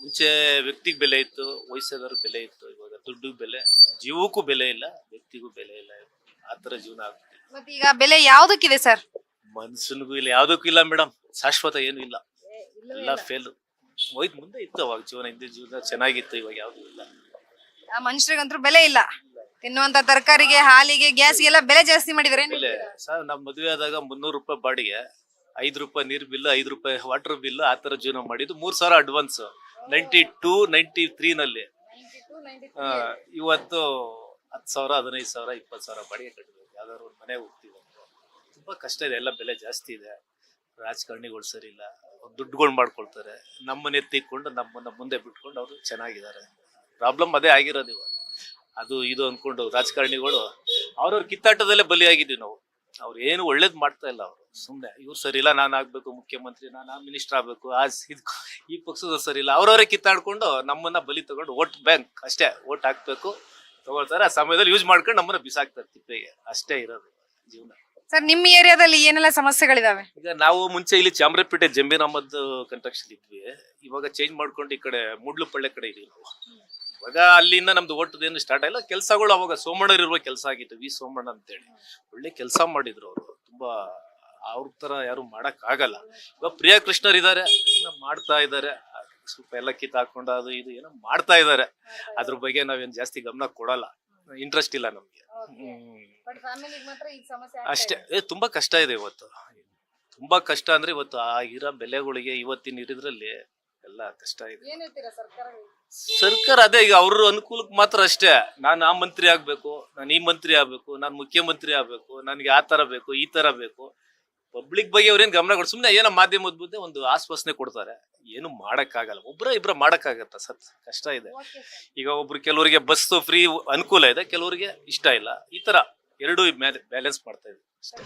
ಮುಂಚೆ ವ್ಯಕ್ತಿಗೆ ಬೆಲೆ ಇತ್ತು ವಯಸ್ಸಾದವ್ರ ಬೆಲೆ ಇತ್ತು ಇವಾಗ ದುಡ್ಡು ಬೆಲೆ ಜೀವಕ್ಕೂ ಬೆಲೆ ಇಲ್ಲ ವ್ಯಕ್ತಿಗೂ ಬೆಲೆ ಇಲ್ಲ ಆತರ ಜೀವನ ಆಗುತ್ತೆ ಮತ್ತೆ ಈಗ ಬೆಲೆ ಯಾವ್ದಕ್ಕಿದೆ ಸರ್? ಮನ್ಸನ್ಗೂ ಇಲ್ಲ ಯಾವ್ದಕ್ಕೂ ಇಲ್ಲ ಮೇಡಮ್ ಶಾಶ್ವತ ಏನು ಇಲ್ಲ. ಎಲ್ಲ ಫೇಲ್ ಹೋಯ್ತು ಮುಂದೆ ಇತ್ತು ಅವಾಗ ಜೀವನ ಹಿಂದೆ ಜೀವನ ಚೆನ್ನಾಗಿತ್ತು ಇವಾಗ ಯಾವ್ದು ಇಲ್ಲ. ಆ ಮನುಷ್ಯರಿಗಂತೂ ಬೆಲೆ ಇಲ್ಲ. ತಿನ್ನುವಂತ ತರಕಾರಿಗೆ ಹಾಲಿಗೆ ಗ್ಯಾಸ್ಗೆಲ್ಲ ಬೆಲೆ ಜಾಸ್ತಿ ಮಾಡಿದ್ರೆ ಬೆಲೆ ಸರ್ ನಮ್ ಮದುವೆ ಆದಾಗ ಮುನ್ನೂರು ರೂಪಾಯಿ ಬಾಡಿಗೆ ಐದು ರೂಪಾಯಿ ನೀರ್ ಬಿಲ್ ಐದು ರೂಪಾಯಿ ವಾಟರ್ ಬಿಲ್ ಆ ತರ ಜೀವನ ಮಾಡಿದ್ದು ಮೂರ್ ಸಾವಿರ ಅಡ್ವಾನ್ಸ್ ನೈಂಟಿ ಟೂ ನೈಂಟಿ ತ್ರೀನಲ್ಲಿ. ಇವತ್ತು ಹತ್ತು ಸಾವಿರ ಹದಿನೈದು ಸಾವಿರ ಇಪ್ಪತ್ತು ಸಾವಿರ ಬಾಡಿಗೆ ಕಟ್ಟಬೇಕು ಯಾವ್ದಾದ್ರು ಒಂದು ಮನೆ ಹೋಗ್ತೀವಿ ತುಂಬ ಕಷ್ಟ ಇದೆ. ಎಲ್ಲ ಬೆಲೆ ಜಾಸ್ತಿ ಇದೆ. ರಾಜಕಾರಣಿಗಳು ಸರಿ ಇಲ್ಲ ದುಡ್ಡುಗಳು ಮಾಡ್ಕೊಳ್ತಾರೆ. ನಮ್ಮನ್ನ ಎತ್ತಿಕೊಂಡು ನಮ್ಮನ್ನ ಮುಂದೆ ಬಿಟ್ಕೊಂಡು ಅವರು ಚೆನ್ನಾಗಿದ್ದಾರೆ. ಪ್ರಾಬ್ಲಮ್ ಅದೇ ಆಗಿರೋದು ಇವಾಗ. ಅದು ಇದು ಅಂದ್ಕೊಂಡು ರಾಜಕಾರಣಿಗಳು ಅವ್ರವ್ರ ಕಿತ್ತಾಟದಲ್ಲೇ ಬಲಿಯಾಗಿದ್ದೀವಿ ನಾವು. ಅವ್ರು ಏನು ಒಳ್ಳೇದು ಮಾಡ್ತಾ ಇಲ್ಲ ಅವರು. ಸುಮ್ಮನೆ ಇವ್ರು ಸರಿ ಇಲ್ಲ ನಾನು ಆಗ್ಬೇಕು ಮುಖ್ಯಮಂತ್ರಿ ನಾನು ಮಿನಿಸ್ಟರ್ ಆಗಬೇಕು ಆ ಇದ್ ಈ ಪಕ್ಷದ ಸರಿ ಇಲ್ಲ. ಅವ್ರವರೇ ಕಿತ್ತಾಡ್ಕೊಂಡು ನಮ್ಮನ್ನ ಬಲಿ ತಗೊಂಡು ವೋಟ್ ಬ್ಯಾಂಕ್ ಅಷ್ಟೇ ವೋಟ್ ಹಾಕ್ಬೇಕು ತಗೊಳ್ತಾರೆ. ಆ ಸಮಯದಲ್ಲಿ ಯೂಸ್ ಮಾಡ್ಕೊಂಡು ನಮ್ಮನ್ನ ಬಿಸಾಕ್ತಾರೆ ತಿಪ್ಪೆಗೆ. ಅಷ್ಟೇ ಇರೋದು ಜೀವನ. ಸರ್ ನಿಮ್ಮ ಏರಿಯಾದಲ್ಲಿ ಏನೆಲ್ಲ ಸಮಸ್ಯೆಗಳಿದಾವೆ? ಈಗ ನಾವು ಮುಂಚೆ ಇಲ್ಲಿ ಚಾಮರಾಜಪೇಟೆ ಜಂಬೀರ್ ಅಹಮದ್ ಕಂಟ್ರಕ್ಷನ್ ಇದ್ವಿ. ಇವಾಗ ಚೇಂಜ್ ಮಾಡ್ಕೊಂಡು ಈ ಕಡೆ ಮುಡ್ಲುಪಳ್ಳೆ ಕಡೆ ಇದೀವಿ ನಾವು. ಇವಾಗ ಅಲ್ಲಿಂದ ನಮ್ದು ಒಟ್ಟು ಏನು ಸ್ಟಾರ್ಟ್ ಆಗಿಲ್ಲ. ಕೆಲಸಗಳು ಅವಾಗ ಸೋಮಣ್ಣರು ಇರುವ ಕೆಲಸ ಆಗಿತ್ತು ವಿ ಸೋಮಣ್ಣ ಅಂತೇಳಿ. ಒಳ್ಳೆ ಕೆಲಸ ಮಾಡಿದ್ರು ಅವರು. ತುಂಬಾ ಅವ್ರ ತರ ಯಾರು ಮಾಡಕ್ ಆಗಲ್ಲ. ಇವಾಗ ಪ್ರಿಯಾ ಕೃಷ್ಣರ್ ಇದಾರೆ ಮಾಡ್ತಾ ಇದ್ದಾರೆ ಸ್ವಲ್ಪ ಎಲ್ಲ ಕಿತ್ ಹಾಕೊಂಡು ಅದು ಇದು ಏನೋ ಮಾಡ್ತಾ ಇದಾರೆ. ಅದ್ರ ಬಗ್ಗೆ ನಾವೇನ್ ಜಾಸ್ತಿ ಗಮನ ಕೊಡಲ್ಲ. ಇಂಟ್ರೆಸ್ಟ್ ಇಲ್ಲ ನಮ್ಗೆ. ಅಷ್ಟೇ. ಏ ತುಂಬಾ ಕಷ್ಟ ಇದೆ ಇವತ್ತು. ತುಂಬಾ ಕಷ್ಟ ಅಂದ್ರೆ ಇವತ್ತು ಆ ಇರೋ ಬೆಲೆಗಳಿಗೆ ಇವತ್ತಿನ ಇರಿದ್ರಲ್ಲಿ ಎಲ್ಲ ಕಷ್ಟ ಇದೆ. ಸರ್ಕಾರ ಅದೇ ಈಗ ಅವ್ರ ಅನುಕೂಲಕ್ಕೆ ಮಾತ್ರ ಅಷ್ಟೇ. ನಾನು ಆ ಮಂತ್ರಿ ಆಗ್ಬೇಕು ನಾನು ಈ ಮಂತ್ರಿ ಆಗ್ಬೇಕು ನಾನು ಮುಖ್ಯಮಂತ್ರಿ ಆಗ್ಬೇಕು ನನಗೆ ಆ ತರ ಬೇಕು ಈ ತರ ಬೇಕು. ಪಬ್ಲಿಕ್ ಬಗ್ಗೆ ಅವ್ರೇನ್ ಗಮನ ಕೊಡ್ ಸುಮ್ನೆ ಏನೋ ಮಾಧ್ಯಮದ ಮುಂದೆ ಒಂದು ಆಶ್ವಾಸನೆ ಕೊಡ್ತಾರೆ. ಏನು ಮಾಡಕ್ಕಾಗಲ್ಲ ಒಬ್ರ ಇಬ್ರ ಮಾಡಕ್ಕಾಗತ್ತ ಸತ್ ಕಷ್ಟ ಇದೆ. ಈಗ ಒಬ್ರು ಕೆಲವರಿಗೆ ಬಸ್ ಫ್ರೀ ಅನುಕೂಲ ಇದೆ ಕೆಲವರಿಗೆ ಇಷ್ಟ ಇಲ್ಲ. ಈ ತರ ಎರಡೂ ಬ್ಯಾಲೆನ್ಸ್ ಮಾಡ್ತಾ ಇದೆ ಅಷ್ಟೇ.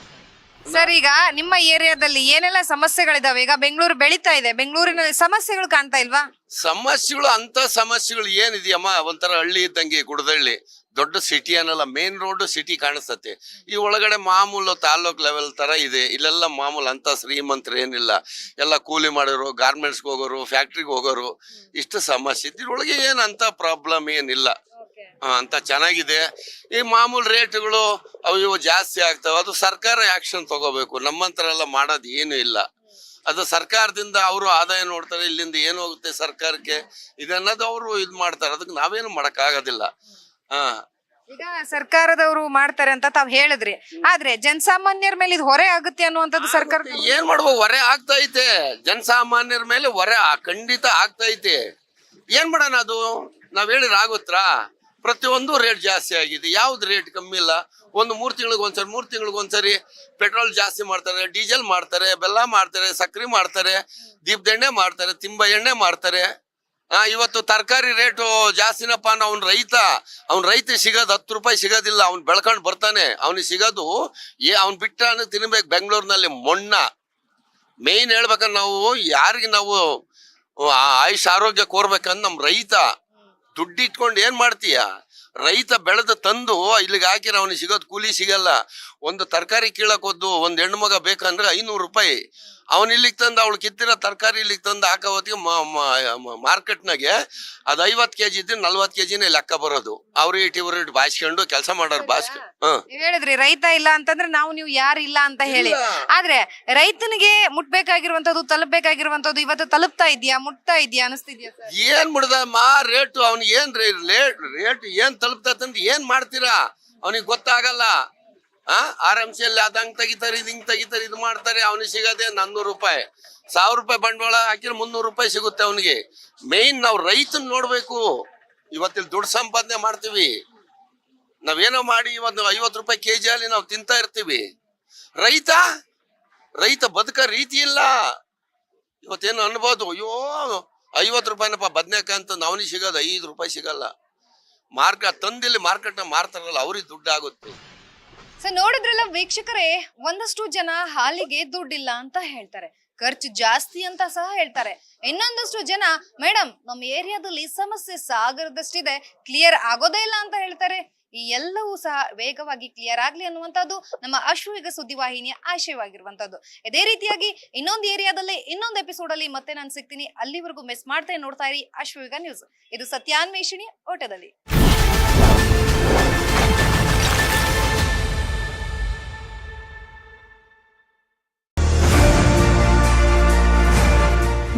ಸರ್, ಈಗ ನಿಮ್ಮ ಏರಿಯಾದಲ್ಲಿ ಏನೆಲ್ಲ ಸಮಸ್ಯೆಗಳಿದಾವೆ? ಈಗ ಬೆಂಗಳೂರು ಬೆಳೀತಾ ಇದೆ. ಬೆಂಗಳೂರಿನಲ್ಲಿ ಸಮಸ್ಯೆಗಳು ಕಾಣ್ತಾ ಇಲ್ವಾ? ಸಮಸ್ಯೆಗಳು ಅಂತ ಸಮಸ್ಯೆಗಳು ಏನಿದೆಯಮ್ಮ? ಒಂಥರ ಹಳ್ಳಿ ಇದ್ದಂಗೆ ಗುಡದಳ್ಳಿ. ದೊಡ್ಡ ಸಿಟಿ ಅನ್ನಲ್ಲ ಮೇನ್ ರೋಡ್ ಸಿಟಿ ಕಾಣಿಸ್ತತೆ ಈ ಒಳಗಡೆ ಮಾಮೂಲು ತಾಲೂಕ್ ಲೆವೆಲ್ ತರ ಇದೆ. ಇಲ್ಲೆಲ್ಲ ಮಾಮೂಲು ಅಂತ ಶ್ರೀಮಂತರು ಏನಿಲ್ಲ. ಎಲ್ಲ ಕೂಲಿ ಮಾಡೋರು ಗಾರ್ಮೆಂಟ್ಸ್ಗೆ ಹೋಗೋರು ಫ್ಯಾಕ್ಟ್ರಿಗೆ ಹೋಗೋರು, ಇಷ್ಟು ಸಮಸ್ಯೆ. ಇದ್ರೊಳಗೆ ಏನಂತ ಪ್ರಾಬ್ಲಮ್ ಏನಿಲ್ಲ. ಅಂತ ಚೆನ್ನಾಗಿದೆ. ಈ ಮಾಮೂಲು ರೇಟ್ಗಳು ಅವು ಇವು ಜಾಸ್ತಿ ಆಗ್ತವೆ. ಅದು ಸರ್ಕಾರ ಆಕ್ಷನ್ ತಗೋಬೇಕು. ನಮ್ಮಂತರ ಎಲ್ಲ ಮಾಡೋದು ಏನು ಇಲ್ಲ. ಅದು ಸರ್ಕಾರದಿಂದ ಅವರು ಆದಾಯ ನೋಡ್ತಾರೆ ಇಲ್ಲಿಂದ ಏನು ಹೋಗುತ್ತೆ ಸರ್ಕಾರಕ್ಕೆ ಇದನ್ನದು ಅವರು ಇದು ಮಾಡ್ತಾರೆ. ಅದಕ್ಕೆ ನಾವೇನು ಮಾಡೋಕ್ಕಾಗೋದಿಲ್ಲ. ಹಾ ಈಗ ಸರ್ಕಾರದವರು ಮಾಡ್ತಾರೆ ಅಂತ ತಾವ್ ಹೇಳಿದ್ರಿ. ಆದ್ರೆ ಜನಸಾಮಾನ್ಯರ ಮೇಲೆ ಇದು ಹೊರೆ ಆಗುತ್ತೆ ಅನ್ನುವಂಥದ್ದು ಸರ್ಕಾರ ಏನ್ ಮಾಡ್ಬೋದು ಹೊರೆ ಆಗ್ತಾ ಐತೆ ಜನಸಾಮಾನ್ಯರ ಮೇಲೆ ಹೊರೆ ಆ- ಖಂಡಿತ ಆಗ್ತಾ ಐತೆ ಏನ್ ಮಾಡೋಣ ಅದು? ನಾವ್ ಹೇಳಿದ್ರೆ ಆಗುತ್ತಾ? ಪ್ರತಿಯೊಂದು ರೇಟ್ ಜಾಸ್ತಿ ಆಗಿದೆ. ಯಾವ್ದು ರೇಟ್ ಕಮ್ಮಿ ಇಲ್ಲ. ಒಂದು ಮೂರು ತಿಂಗಳಿಗೆ ಒಂದ್ಸರಿ, ಮೂರು ತಿಂಗಳಿಗೆ ಒಂದ್ಸರಿ ಪೆಟ್ರೋಲ್ ಜಾಸ್ತಿ ಮಾಡ್ತಾರೆ ಡೀಸೆಲ್ ಮಾಡ್ತಾರೆ, ಬೆಲ್ಲ ಮಾಡ್ತಾರೆ ಸಕ್ಕರೆ ಮಾಡ್ತಾರೆ, ದೀಪದ ಎಣ್ಣೆ ಮಾಡ್ತಾರೆ, ತಿಂಬ ಎಣ್ಣೆ ಮಾಡ್ತಾರೆ. ಆ, ಇವತ್ತು ತರಕಾರಿ ರೇಟು ಜಾಸ್ತಿನಪ್ಪ ಅನ್ನೋ ಅವ್ನ ರೈತ ಅವ್ನ ರೈತ ಸಿಗೋದು ಹತ್ತು ರೂಪಾಯಿ ಸಿಗೋದಿಲ್ಲ. ಅವ್ನ್ ಬೆಳ್ಕೊಂಡು ಬರ್ತಾನೆ. ಅವ್ನಿಗೆ ಸಿಗೋದು ಏ, ಅವ್ನ್ ಬಿಟ್ಟ ತಿನ್ಬೇಕು ಬೆಂಗಳೂರಿನಲ್ಲಿ ಮೊಣ್ಣ. ಮೇನ್ ಹೇಳ್ಬೇಕಂದ್ರೆ ನಾವು ಯಾರಿಗೆ ನಾವು ಆಯುಷ್ ಆರೋಗ್ಯ ಕೋರ್ಬೇಕಂದ್ರೆ ನಮ್ಮ ರೈತ. ದುಡ್ಡು ಇಟ್ಕೊಂಡು ಏನ್ ಮಾಡ್ತೀಯ? ರೈತ ಬೆಳೆದ ತಂದು ಇಲ್ಲಿಗೆ ಹಾಕಿರ ಅವನಿಗೆ ಸಿಗೋದು ಕೂಲಿ ಸಿಗಲ್ಲ. ಒಂದು ತರಕಾರಿ ಕೀಳಕ್ ಹೋದ್ದು ಒಂದ್ ಹೆಣ್ಣು ಮಗ ಬೇಕಂದ್ರೆ ಐನೂರು ರೂಪಾಯಿ. ಅವನ್ ಇಲ್ಲಿಗೆ ತಂದು ಅವಳು ಕಿತ್ತಿರೋ ತರಕಾರಿ ಇಲ್ಲಿಗೆ ತಂದು ಹಾಕೋ ಹೊತ್ತಿಗೆ ಮಾರ್ಕೆಟ್ನಾಗೆ ಅದು ಐವತ್ ಕೆಜಿ ಇದ್ರೆ ನಲ್ವತ್ ಕೆಜಿನೇ ಲೆಕ್ಕ ಬರೋದು. ಅವ್ರ ಇಟ್ ಇವ್ರ ಇಟ್ಟು ಬಾಯಿಸ್ಕೊಂಡು ಕೆಲಸ ಮಾಡೋರು ಹ್ಮ್ ನೀವ್ ಹೇಳಿದ್ರಿ ರೈತ ಇಲ್ಲ ಅಂತಂದ್ರೆ ನಾವು ನೀವು ಯಾರು ಇಲ್ಲ ಅಂತ ಹೇಳಿ. ಆದ್ರೆ ರೈತನಿಗೆ ಮುಟ್ಬೇಕಾಗಿರುವಂತದ್ದು ತಲುಪಬೇಕಾಗಿರುವಂತದ್ದು ಇವತ್ತು ತಲುಪ್ತಾ ಇದೆಯಾ ಮುಟ್ತಾ ಇದೆಯಾ ಅನಿಸ್ತಿದ್ಯಾ ಸರ್? ಏನ್ ಮುಡ್ದ ಮಾ ರೇಟು ಅವ್ನಿಗೆ ಏನ್ ರೇಟ್ ರೇಟ್ ಏನ್ ತಲುಪ್ತಂತ ಏನ್ ಮಾಡ್ತೀರಾ? ಅವನಿಗೆ ಗೊತ್ತಾಗಲ್ಲ. ಆ, ಆರ್ ಎಂ ಸಿ ಅಲ್ಲಿ ಅದಂಗ್ ತೆಗಿತಾರೆ, ಇದು ತೆಗಿತಾರೆ, ಇದು ಮಾಡ್ತಾರೆ, ಅವನಿಗೆ ಸಿಗದೆ ನಾನ್ನೂರು ರೂಪಾಯಿ. ಸಾವಿರ ರೂಪಾಯಿ ಬಂಡವಾಳ ಹಾಕಿದ್ರೆ ಮುನ್ನೂರು ರೂಪಾಯಿ ಸಿಗುತ್ತೆ ಅವನಿಗೆ. ಮೇನ್ ನಾವು ರೈತನ್ ನೋಡ್ಬೇಕು. ಇವತ್ತಿಲ್ಲಿ ದುಡ್ಡು ಸಂಪಾದನೆ ಮಾಡ್ತೀವಿ. ನಾವೇನೋ ಮಾಡಿ ಇವತ್ತು ಐವತ್ತು ರೂಪಾಯಿ ಕೆ ಅಲ್ಲಿ ನಾವು ತಿಂತಾ ಇರ್ತೀವಿ. ರೈತ? ರೈತ ಬದುಕ ರೀತಿ ಇಲ್ಲ. ಇವತ್ತೇನು ಅನ್ಬೋದು, ಅಯ್ಯೋ, ಐವತ್ತು ರೂಪಾಯಿನಪ್ಪ ಬದ್ನೆಕಾಯಿ ಅಂತ ಅವನಿಗೆ ಸಿಗೋದು ಐದು ರೂಪಾಯಿ ಸಿಗಲ್ಲ. ಮಾರ್ಕ ತಂದಿಲ್ಲಿ ಮಾರ್ಕೆಟ್ ಮಾರ್ತಾರಲ್ಲ, ಅವ್ರಿಗೆ ದುಡ್ಡು ಆಗುತ್ತೆ. ಸೊ ನೋಡಿದ್ರಲ್ಲ ವೀಕ್ಷಕರೇ, ಒಂದಷ್ಟು ಜನ ಹಾಲಿಗೆ ದುಡ್ಡಿಲ್ಲ ಅಂತ ಹೇಳ್ತಾರೆ. ಖರ್ಚು ಜಾಸ್ತಿ ಅಂತ ಸಹ ಹೇಳ್ತಾರೆ. ಇನ್ನೊಂದಷ್ಟು ಜನ ಮೇಡಮ್ ನಮ್ಮ ಏರಿಯಾದಲ್ಲಿ ಸಮಸ್ಯೆ ಸಾಗರದಷ್ಟಿದೆ, ಕ್ಲಿಯರ್ ಆಗೋದೇ ಇಲ್ಲ ಅಂತ ಹೇಳ್ತಾರೆ. ಈ ಎಲ್ಲವೂ ಸಹ ವೇಗವಾಗಿ ಕ್ಲಿಯರ್ ಆಗ್ಲಿ ಅನ್ನುವಂಥದ್ದು ನಮ್ಮ ಅಶ್ವಯುಗ ಸುದ್ದಿವಾಹಿನಿಯ ಆಶಯವಾಗಿರುವಂತದ್ದು ಇದೇ ರೀತಿಯಾಗಿ ಇನ್ನೊಂದು ಏರಿಯಾದಲ್ಲಿ ಇನ್ನೊಂದು ಎಪಿಸೋಡ್ ಅಲ್ಲಿ ಮತ್ತೆ ನಾನು ಸಿಗ್ತೀನಿ. ಅಲ್ಲಿವರೆಗೂ ಮಿಸ್ ಮಾಡ್ತಾ ನೋಡ್ತಾ ಇರಿ ಅಶ್ವಯುಗ ನ್ಯೂಸ್. ಇದು ಸತ್ಯಾನ್ವೇಷಣಿ ಓಟದಲ್ಲಿ.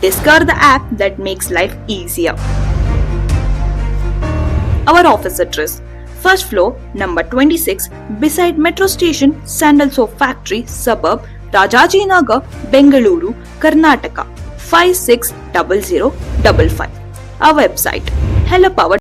Discover the app that makes life easier. Our office address First floor, number 26, beside Metro Station, Sandal Soap Factory, suburb, Rajajinagar, Bengaluru, Karnataka 560055. Our website hellopower